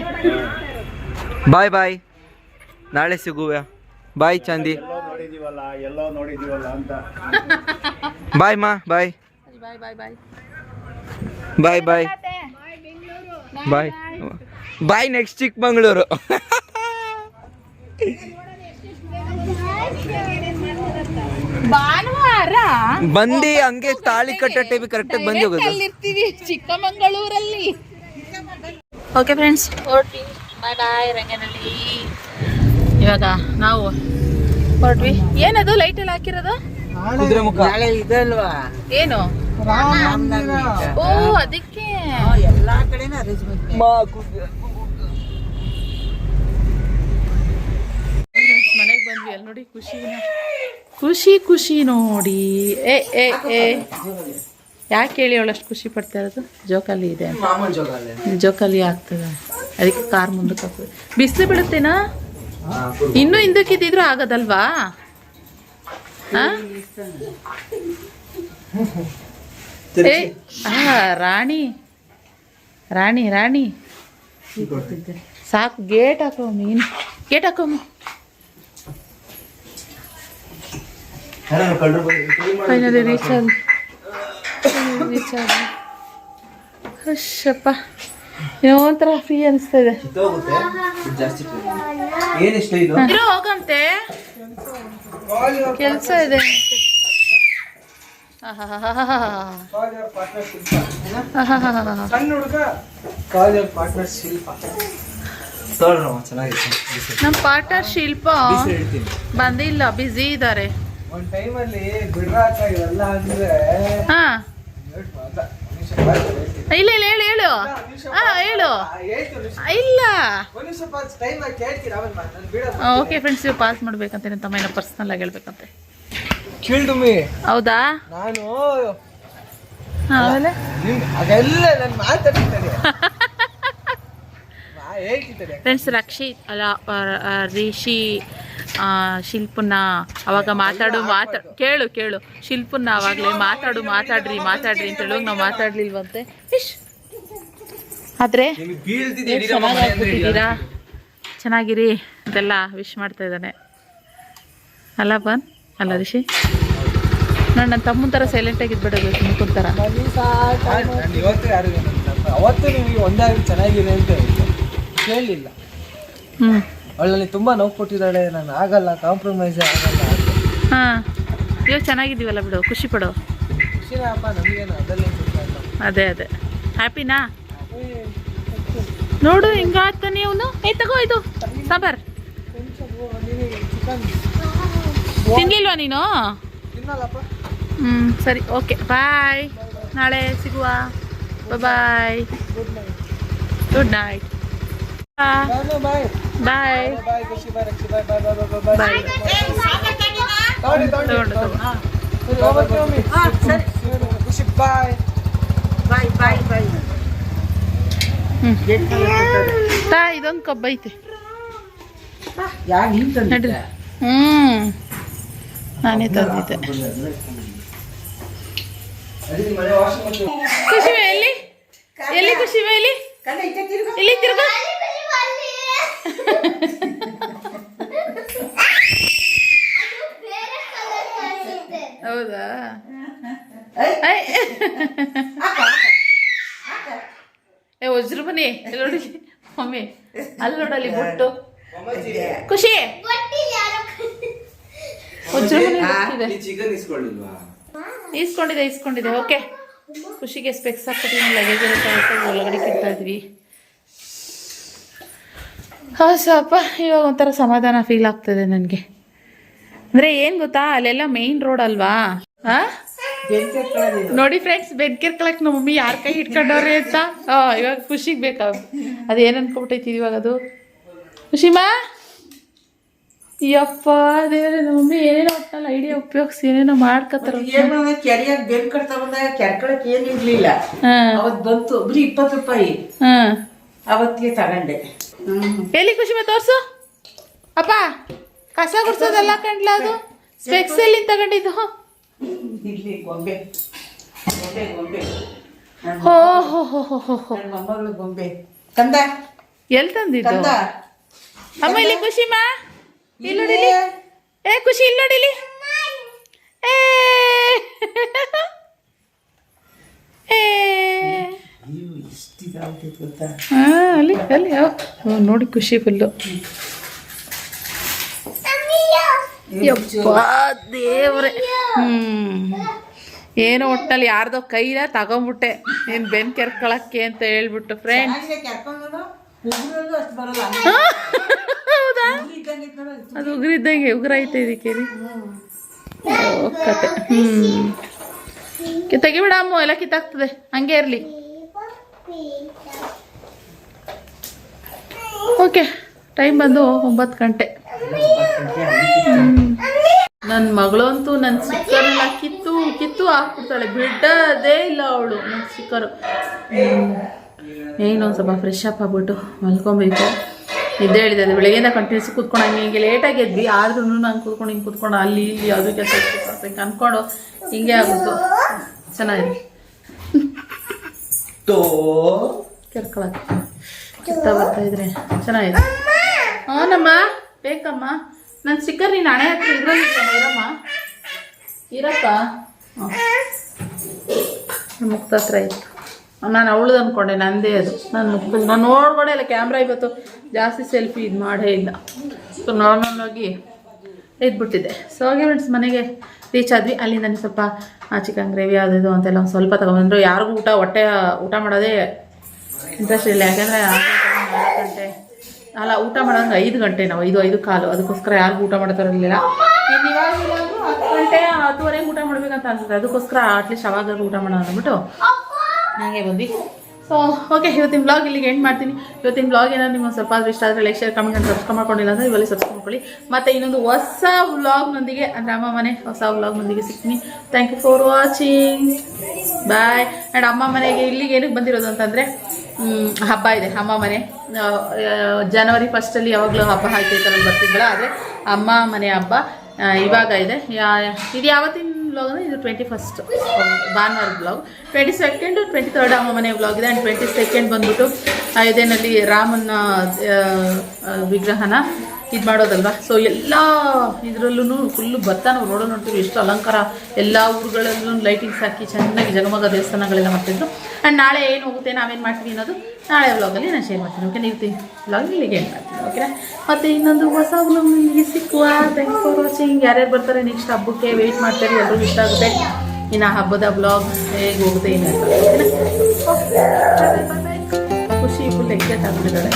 Speaker 2: ಬಾಯ್ ಬಾಯ್. ನಾಳೆ ಸಿಗುವೆ. ಬಾಯ್ ಚಂದಿ.
Speaker 3: ನೋಡಿದೀವಲ್ಲ ಎಲ್ಲೋ ನೋಡಿದೀವಲ್ಲ ಅಂತ.
Speaker 2: ಬಾಯ್ ಮಾ ಬಾಯ್.
Speaker 5: ಬಾಯ್ ಬಾಯ್ ಬಾಯ್.
Speaker 2: ಬಾಯ್ ಬಾಯ್. ಬಾಯ್ ಬಾಯ್. ನೆಕ್ಸ್ಟ್ ಚಿಕ್ಕಮಂಗ್ಳೂರು.
Speaker 5: ಭಾನುವಾರ
Speaker 2: ಬಂದಿ ಹಂಗೆ ತಾಳಿ ಕಟ್ಟೋ ಟೈಮಿಗೆ ಕರೆಕ್ಟಾಗಿ ಬಂದು ಹೋಗೋದು.
Speaker 5: ಇರ್ತೀವಿ ಚಿಕ್ಕಮಂಗಳೂರಲ್ಲಿ. ಓಕೆ ಫ್ರೆಂಡ್ಸ್ ಹೊರಟ್ವಿ ಬಾಯ್ ಬಾಯ್ ರಂಗನಲ್ಲಿ ಇವಾಗ ನಾವು ಹೊರಟ್ವಿ. ಏನದು? ಲೈಟ್ ಎಲ್ಲ ಹಾಕಿರೋದು?
Speaker 2: ಕುದುರೆ ಮುಖ.
Speaker 5: ಏನು? ಓ ಅದಕ್ಕೆ. ಮನೆಗೆ ಬಂದ್ವಿ ಅಲ್ಲಿ ನೋಡಿ ಖುಷಿ ಖುಷಿ ಖುಷಿ ನೋಡಿ. ಏ ಏ ಏ. ಯಾಕೆ ಹೇಳಿ ಅವಳಷ್ಟು ಖುಷಿ ಪಡ್ತಾ ಇರೋದು? ಜೋಕಾಲಿ ಇದೆ ಜೋಕಾಲಿ ಆಗ್ತದೆ. ಅದಕ್ಕೆ ಕಾರ್ ಮುಂದಕ್ಕೆ ಹಾಕ್ತದೆ ಬಿಸಿಲು ಬೀಳುತ್ತೇನಾ? ಇನ್ನೂ ಹಿಂದಕ್ಕಿದ್ದಿದ್ರು ಆಗೋದಲ್ವಾ? ಹಾ? ಏ ರಾಣಿ. ರಾಣಿ ರಾಣಿ. ಸಾಕು ಗೇಟ್ ಹಾಕೋ ಮೀನು. ಗೇಟ್ ಹಾಕೋಮ್ಮ ಫೈನಲಿ ರೀಚ್ ಆದ ರೀಚ್ ಆದ ಹಶಪ್ಪ ಏನೋ ಒಂಥರ ಫ್ರೀ ಅನಿಸ್ತಾ ಇದೆ ಹೋಗಂತೆ. ಕೆಲಸ ಇದೆ ನಮ್ ಪಾರ್ಟ್ನರ್ ಶಿಲ್ಪ ಬಂದಿಲ್ಲ ಬಿಸಿ ಇದಾರೆ.
Speaker 6: ಒಂದ್ ಟೈಮಲ್ಲಿ ಬಿಡ್ರಾಕ ಇವೆಲ್ಲ ಅಂದ್ರೆ
Speaker 5: ಹಾ. ಇಲ್ಲ ಇಲ್ಲ ಹೇಳು ಹೇಳು. ಹಾ ಹೇಳು. ಇಲ್ಲ. ಓಕೆ ಫ್ರೆಂಡ್ಸ್ ನೀವು ಪಾಸ್ ಮಾಡ್ಬೇಕಂತ ತಮ್ಮ ಏನೋ ಪರ್ಸ್ನಲ್ ಆಗಿ ಹೇಳ್ಬೇಕಂತೆ. ಹೌದಾ?
Speaker 6: ನಾನು
Speaker 5: ಆಮೇಲೆ?
Speaker 6: ಅದೆಲ್ಲ ನಾನು ಮಾತಾಡ್ತೀನಿ
Speaker 5: ಫ್ರೆಂಡ್ಸ್ ರಕ್ಷಿತ್ ಅಲ್ಲ ರಿಷಿ ಆ, ಶಿಲ್ಪನ್ನ ಅವಾಗ ಮಾತಾಡು ಮಾತಾ ಕೇಳು ಕೇಳು. ಶಿಲ್ಪನ್ನ ಅವಾಗಲೇ ಮಾತಾಡು ಮಾತಾಡ್ರಿ ಮಾತಾಡ್ರಿ ಅಂತ ಹೇಳುವಾಗ ನಾವು ಮಾತಾಡ್ಲಿಲ್ವಂತೆ. ಆದ್ರೆ ಚೆನ್ನಾಗಿರಿ ಅದೆಲ್ಲ ವಿಶ್ ಮಾಡ್ತಾ ಇದ್ದಾನೆ. ಅಲ್ಲ ಬನ್ ಅಲ್ಲ ರಿಷಿ. ನಾನು ನನ್ನ ತಮ್ಮನ ಥರ ಸೈಲೆಂಟಾಗಿ ಇದ್ಬಿಡೋದು
Speaker 6: ನಾನು ಅವತ್ತು ನಿಮಗೆ ಒಂದಾಗಿ ಚೆನ್ನಾಗಿದೆ ಅಂತ ಕೇಳಲಿಲ್ಲ ಅವಳಲ್ಲಿ ತುಂಬಾ ನೋವು ಕೊಟ್ಟಿದ್ದಾಳೆ ನಾನು ಆಗಲ್ಲ ಕಾಂಪ್ರಮೈಸ್ ಆಗಲ್ಲ.
Speaker 5: ಹಾಂ. ಇವಾಗ ಚೆನ್ನಾಗಿದ್ದೀವಲ್ಲ ಬಿಡು ಖುಷಿ ಪಡೋ.
Speaker 6: ಖುಷಿನೇ ಅಪ್ಪ ನಮಗೇನು ಅದಲ್ಲೇ
Speaker 5: ಅದೇ ಅದೇ. ಹ್ಯಾಪಿನಾ ನೋಡು ಹಿಂಗಾಗ್ತಾನೆ ಅವನು ಏ ತಗೋ ಇದು. ಸಾಂಬಾರ್. ತಿನ್ಲಿಲ್ವಾ ನೀನು?
Speaker 6: ಹ್ಮ್
Speaker 5: ಹ್ಞೂ ಸರಿ ಓಕೆ ಬಾಯ್. ನಾಳೆ ಸಿಗುವ.
Speaker 6: Bye good
Speaker 4: night bye. Bye.
Speaker 5: ತಾ ಇದೊಂದು ಕಬ್ಬ ಐತೆ.
Speaker 4: ಯಾಕೆ ಹಿಂಗೆ
Speaker 5: ನಡ್ರಿ. ಹ್ಞೂ ನಾನೇ ತಂದಿದ್ದೆ. ಖುಷಿ ಎಲ್ಲಿ? ಎಲ್ಲಿ ಖುಷಿ ಎಲ್ಲಿ? ಎಲ್ಲಿ ತಿರ್ಗ? ಹೌದಾ? ಐ. ಏ ವಜ್ರ ಬನ್ನಿ ನೋಡಿ ಮಮ್ಮಿ ಅಲ್ಲಿ ನೋಡಲ್ಲಿ ಬೊಟ್ಟು ಖುಷಿ? ವಜ್ರ ಇಸ್ಕೊಂಡಿದೆ ಇಸ್ಕೊಂಡಿದೆ. ಓಕೆ. ಖುಷಿಗೆ ಸ್ಪೆಕ್ಸ್ ಹಾಕ್ಬಿಟ್ಟು ಲಗೇಜ್ ಎಲ್ಲ ಒಳಗಡೆ ಕಿಡ್ತಾ ಇದ್ವಿ ಹಾಂ ಸ್ವಲ್ಪ ಇವಾಗ ಒಂಥರ ಸಮಾಧಾನ ಫೀಲ್ ಆಗ್ತದೆ ನನಗೆ. ಅಂದರೆ ಏನು ಗೊತ್ತಾ ಅಲ್ಲೆಲ್ಲ ಮೇಯ್ನ್ ರೋಡ್ ಅಲ್ವಾ? ಹಾಂ? ನೋಡಿ ಫ್ರೆಂಡ್ಸ್ ಬೆಡ್ ಕೆರ್ಕೊಳಕ್ ನಮ್ಮ ಮಮ್ಮಿ ಯಾರ ಕೈ ಹಿಡ್ಕೊಂಡವ್ರೆ ಅಂತ? ಆ, ಇವಾಗ ಖುಷಿಗೆ ಬೇಕಾ? ಅದು ಏನು ಅನ್ಕೊಬಿಟ್ಟೈತಿ ಇವಾಗ ಅದು? ಖುಷಿಮಾ ಯಪ್ಪ ದೇವ್ರೆ ನಮ್ಮ ಮಮ್ಮಿ ಏನೇನೋ ಒಟ್ಟಲ್ಲ ಐಡಿಯಾ ಉಪಯೋಗಿಸಿ ಏನೇನೋ ಮಾಡ್ಕತ್ತಾರ
Speaker 4: ಕೆರೆಯಾಗ ಕಟ್ತಾ ಬಂದಾಗ ಕೆರ್ಕೊಳಕ್ ಅವತ್ ಬಂತು ಬರೀ ಇಪ್ಪತ್ತು ರೂಪಾಯಿ. ಅವತ್ತಿಗೆ ತಗೊಂಡೆ.
Speaker 5: ಎಲ್ಲಿ ಖುಷಿಮಾ ತೋರ್ಸು? ಅಪ್ಪ ಕಸ ಗುಡ್ಸೋದಲ್ಲ ಕಂಡ್ಲ ಅದು? ಸ್ಪೆಕ್ಸ್ ಎಲ್ಲಿ ತಗೊಂಡಿದ್ದು.
Speaker 4: ಇಲ್ಲಿ ಗೊಂಬೆ. ಕಂದ.
Speaker 5: ಎಲ್ಲಿ ತಂದಿದ್ದು? ಅಮ್ಮ ಇಲ್ಲಿ ಖುಷಿಮಾ ಇಲ್ಲಿ ನೋಡಿಲಿ. ಏ ಖುಷಿ ಇಲ್ಲಿ ನೋಡಿಲಿ. ಏ. ಏ. ಹಾ ಅಲ್ಲಿ ಅಲ್ಲಿ ಹ್ಞೂ ನೋಡಿ ಖುಷಿ ಫುಲ್ಲು. ಯಪ್ಪ ದೇವ್ರೆ. ಹ್ಮ್. ಏನೋ ಒಟ್ಟಲ್ಲಿ ಯಾರ್ದೋ ಕೈನ ತಗೊಂಬಿಟ್ಟೆ. ನೀನ್ ಬೆನ್ ಕೆರ್ಕೊಳಕ್ಕೆ ಅಂತ ಹೇಳ್ಬಿಟ್ಟು ಫ್ರೆಂಡ್ ಹೌದಾ?
Speaker 4: ಅದು.
Speaker 5: ಉಗ್ರ ಇದ್ದಂಗೆ ಉಗುರ ಐತೆ ಇದಕ್ಕೆ. ರೀ ಓ, ಕತೆ. ಹ್ಮ್. ತೆಗಿಬಿಡ ಅಮ್ಮ ಎಲ್ಲ ಕಿತ್ತಾಗ್ತದೆ. ಹಂಗೆ ಇರಲಿ. ಓಕೆ ಟೈಮ್ ಬಂದು ಒಂಬತ್ತು ಗಂಟೆ. ನನ್ನ ಮಗಳಂತೂ ನನ್ನ ಸ್ಟಿಕ್ಕರ್ನೆಲ್ಲ ಕಿತ್ತು ಕಿತ್ತು ಹಾಕ್ಬಿಡ್ತಾಳೆ. ಬಿಡೋದೇ ಇಲ್ಲ ಅವಳು ನನ್ನ ಸ್ಟಿಕ್ಕರು ಏನು ಒಂದು ಸ್ವಲ್ಪ ಫ್ರೆಶ್ ಅಪ್ ಆಗ್ಬಿಟ್ಟು ಮಲ್ಕೊಬೇಕು. ನಿದ್ದೆ ಹೇಳಿದೆ ಅದು ಬೆಳಗ್ಗೆಯಿಂದ ಕಂಟಿನ್ಯೂಸ್ ಕೂತ್ಕೊಂಡು ಹಂಗೆ ಹಿಂಗೆ ಲೇಟಾಗಿ ಎದ್ವಿ. ಆದ್ರೂ ನಂಗೆ ಕೂತ್ಕೊಂಡು ಹಿಂಗೆ ಕೂತ್ಕೊಂಡು ಅಲ್ಲಿ ಇಲ್ಲಿ ಯಾವುದೇ ಕೆಲಸ ಹಿಂಗೆ ಅಂದ್ಕೊಂಡು ಹಿಂಗೆ ಆಗುತ್ತು ಚೆನ್ನಾಗಿದೆ. ಕೆರ್ಕೊಳಕ್ಕೆ. ಕಿತ್ತ ಬರ್ತಾ ಇದ್ರೆ. ಚೆನ್ನಾಗಿದೆ. ಹ್ಞೂನಮ್ಮ ಬೇಕಮ್ಮ. ನನ್ನ ಸ್ಟಿಕ್ಕರ್ ನೀನು ಹಣೆ ಹತ್ರ ಇದ್ರಲ್ಲಿ ಇರಮ್ಮ ಇರಪ್ಪ ಹಾಂ. ಮುಕ್ತ ಹತ್ರ ಇತ್ತು ನಾನು ಅವಳದು ಅಂದ್ಕೊಂಡೆ ನಂದೇ ಅದು. ನನ್ನ ಮುಖ ನಾನು ನೋಡ್ಕೊಂಡೆ ಇಲ್ಲ ಕ್ಯಾಮ್ರಾ ಇವತ್ತು ಜಾಸ್ತಿ ಸೆಲ್ಫಿ ಇದು ಮಾಡೇ ಇಲ್ಲ. ಸೊ ನಾರ್ಮಲ್ ಆಗಿ ಇದ್ಬಿಟ್ಟಿದೆ. ಸೊ ಹಾಗೆ ಫ್ರೆಂಡ್ಸ್ ಮನೆಗೆ ರೀಚ್ ಆದ್ವಿ. ಅಲ್ಲಿ ನನಗೆ ಸ್ವಲ್ಪ ಚಿಕನ್ ಗ್ರೇವಿ ಇದು ಅಂತೆಲ್ಲ ಒಂದು ಸ್ವಲ್ಪ ತಗೊಂಡ್ರು ಯಾರಿಗೂ ಊಟ, ಹೊಟ್ಟೆ, ಊಟ ಮಾಡೋದೇ ಇಂಟ್ರೆಸ್ಟ್ ಇಲ್ಲ ಯಾಕೆಂದರೆ ಗಂಟೆ ಅಲ್ಲ, ಊಟ ಮಾಡೋಂಗೆ ಐದು ಗಂಟೆ ನಾವು, ಐದು ಐದು ಕಾಲು. ಅದಕ್ಕೋಸ್ಕರ ಯಾರಿಗೂ ಊಟ ಮಾಡ್ತಾರಿರಲಿಲ್ಲ. ಹತ್ತು ಗಂಟೆ, ಹತ್ತುವರೆಗೆ ಊಟ ಮಾಡ್ಬೇಕಂತ ಅನ್ಸುತ್ತೆ. ಅದಕ್ಕೋಸ್ಕರ ಅಟ್ಲೀಸ್ಟ್ ಅವಾಗಾದ್ರೂ ಊಟ ಮಾಡೋಣ ಅಂದ್ಬಿಟ್ಟು ಹಾಗೆ ಬಂದ್ವಿ. ಸೊ ಓಕೆ ಇವತ್ತಿನ ಬ್ಲಾಗ್ ಇಲ್ಲಿಗೆ ಎಂಡ್ ಮಾಡ್ತೀನಿ. ಇವತ್ತಿನ ಬ್ಲಾಗ್ ಏನಾದ್ರು ನಿಮ್ಗೆ ಸ್ವಲ್ಪ ಆದ್ರೂ ಇಷ್ಟ ಆದರೆ ಲೈಕ್ ಶೇರ್ ಕಮೆಂಟ್ ಅಂತ ಸಬ್ಸ್ಕ್ರೈಬ್ ಮಾಡ್ಕೊಂಡಿಲ್ಲ ಅಂದರೆ ಇವಲ್ಲಿ ಸಬ್ಸ್ಕ್ರೈಬ್ ಮಾಡ್ಕೊಳ್ಳಿ. ಮತ್ತು ಇನ್ನೊಂದು ಹೊಸ ವ್ಲಾಗ್ನೊಂದಿಗೆ ಅಂದರೆ ಅಮ್ಮ ಮನೆ ಹೊಸ ವ್ಲಾಗ್ನೊಂದಿಗೆ ಸಿಗ್ತೀನಿ. Thank you for watching bye and ಅಮ್ಮ ಮನೆಗೆ ಇಲ್ಲಿಗೆ ಏನಕ್ಕೆ ಬಂದಿರೋದು ಅಂತಂದರೆ ಹಬ್ಬ ಇದೆ. ಅಮ್ಮ ಮನೆ. ಜನವರಿ ಫಸ್ಟಲ್ಲಿ ಯಾವಾಗಲೂ ಹಬ್ಬ ಹಾಕಿರ್ತಾರೆ ಬರ್ತಿದ್ದಲ್ಲ ಆದರೆ ಅಮ್ಮ ಮನೆ ಹಬ್ಬ ಇವಾಗ ಇದೆ. ಇದು ಯಾವತ್ತಿನ ಬ್ಲಾಗ್ ಅಂದರೆ ಇದು ಟ್ವೆಂಟಿ ಫಸ್ಟ್ ಭಾನುವಾರ blog twenty second twenty third ಅಮ್ಮ ಮನೆ ಬ್ಲಾಗ್ ಇದೆ. ಆ್ಯಂಡ್ ಟ್ವೆಂಟಿ ಸೆಕೆಂಡ್ ಬಂದ್ಬಿಟ್ಟು ಇದೇನಲ್ಲಿ ರಾಮನ ವಿಗ್ರಹನ ಇದು ಮಾಡೋದಲ್ವಾ? ಸೊ ಎಲ್ಲ ಇದರಲ್ಲೂ ಫುಲ್ಲು ಭತ್ತ ನಾವು ನೋಡೋ ನೋಡ್ತೀವಿ. ಎಷ್ಟು ಅಲಂಕಾರ. ಎಲ್ಲ ಊರುಗಳಲ್ಲೂ ಲೈಟಿಂಗ್ಸ್ ಹಾಕಿ ಚೆನ್ನಾಗಿ ಜಗಮಗ ದೇವಸ್ಥಾನಗಳೆಲ್ಲ ಮಾಡ್ತಿದ್ರು. ಆ್ಯಂಡ್ ನಾಳೆ ಏನು ಹೋಗುತ್ತೆ, ನಾವೇನು ಮಾಡ್ತೀವಿ ಅನ್ನೋದು ನಾಳೆ ವ್ಲಾಗಲ್ಲಿ ನಾನು ಶೇರ್ ಮಾಡ್ತೀನಿ. ಓಕೆ ನೀವು ವ್ಲಾಗ್ ಇಲ್ಲಿಗೆ ಏನು ಮಾಡ್ತೀನಿ ಓಕೆನಾ ಮತ್ತು ಇನ್ನೊಂದು ಹೊಸ ವ್ಲಾಗ್ ನಿಮಗೆ ಸಿಕ್ಕುವ. ಥ್ಯಾಂಕ್ಸ್ ಫಾರ್ ವಾಚಿಂಗ್ ಯಾರ್ಯಾರು ಬರ್ತಾರೆ ನೆಕ್ಸ್ಟ್ ಹಬ್ಬಕ್ಕೆ ವೆಯ್ಟ್ ಮಾಡ್ತಾರೆ ಎಲ್ಲರೂ ಇಷ್ಟ ಆಗುತ್ತೆ. ಇನ್ನು ಹಬ್ಬದ ಬ್ಲಾಗ್ ಹೇಗೆ ಹೋಗುತ್ತೆ, ಏನು ಓಕೆನಾ ಖುಷಿ ಫುಲ್ ಎಕ್ಸೈಟ್ ಆಗ್ಬಿಟ್ಟಿದ್ದಾಳೆ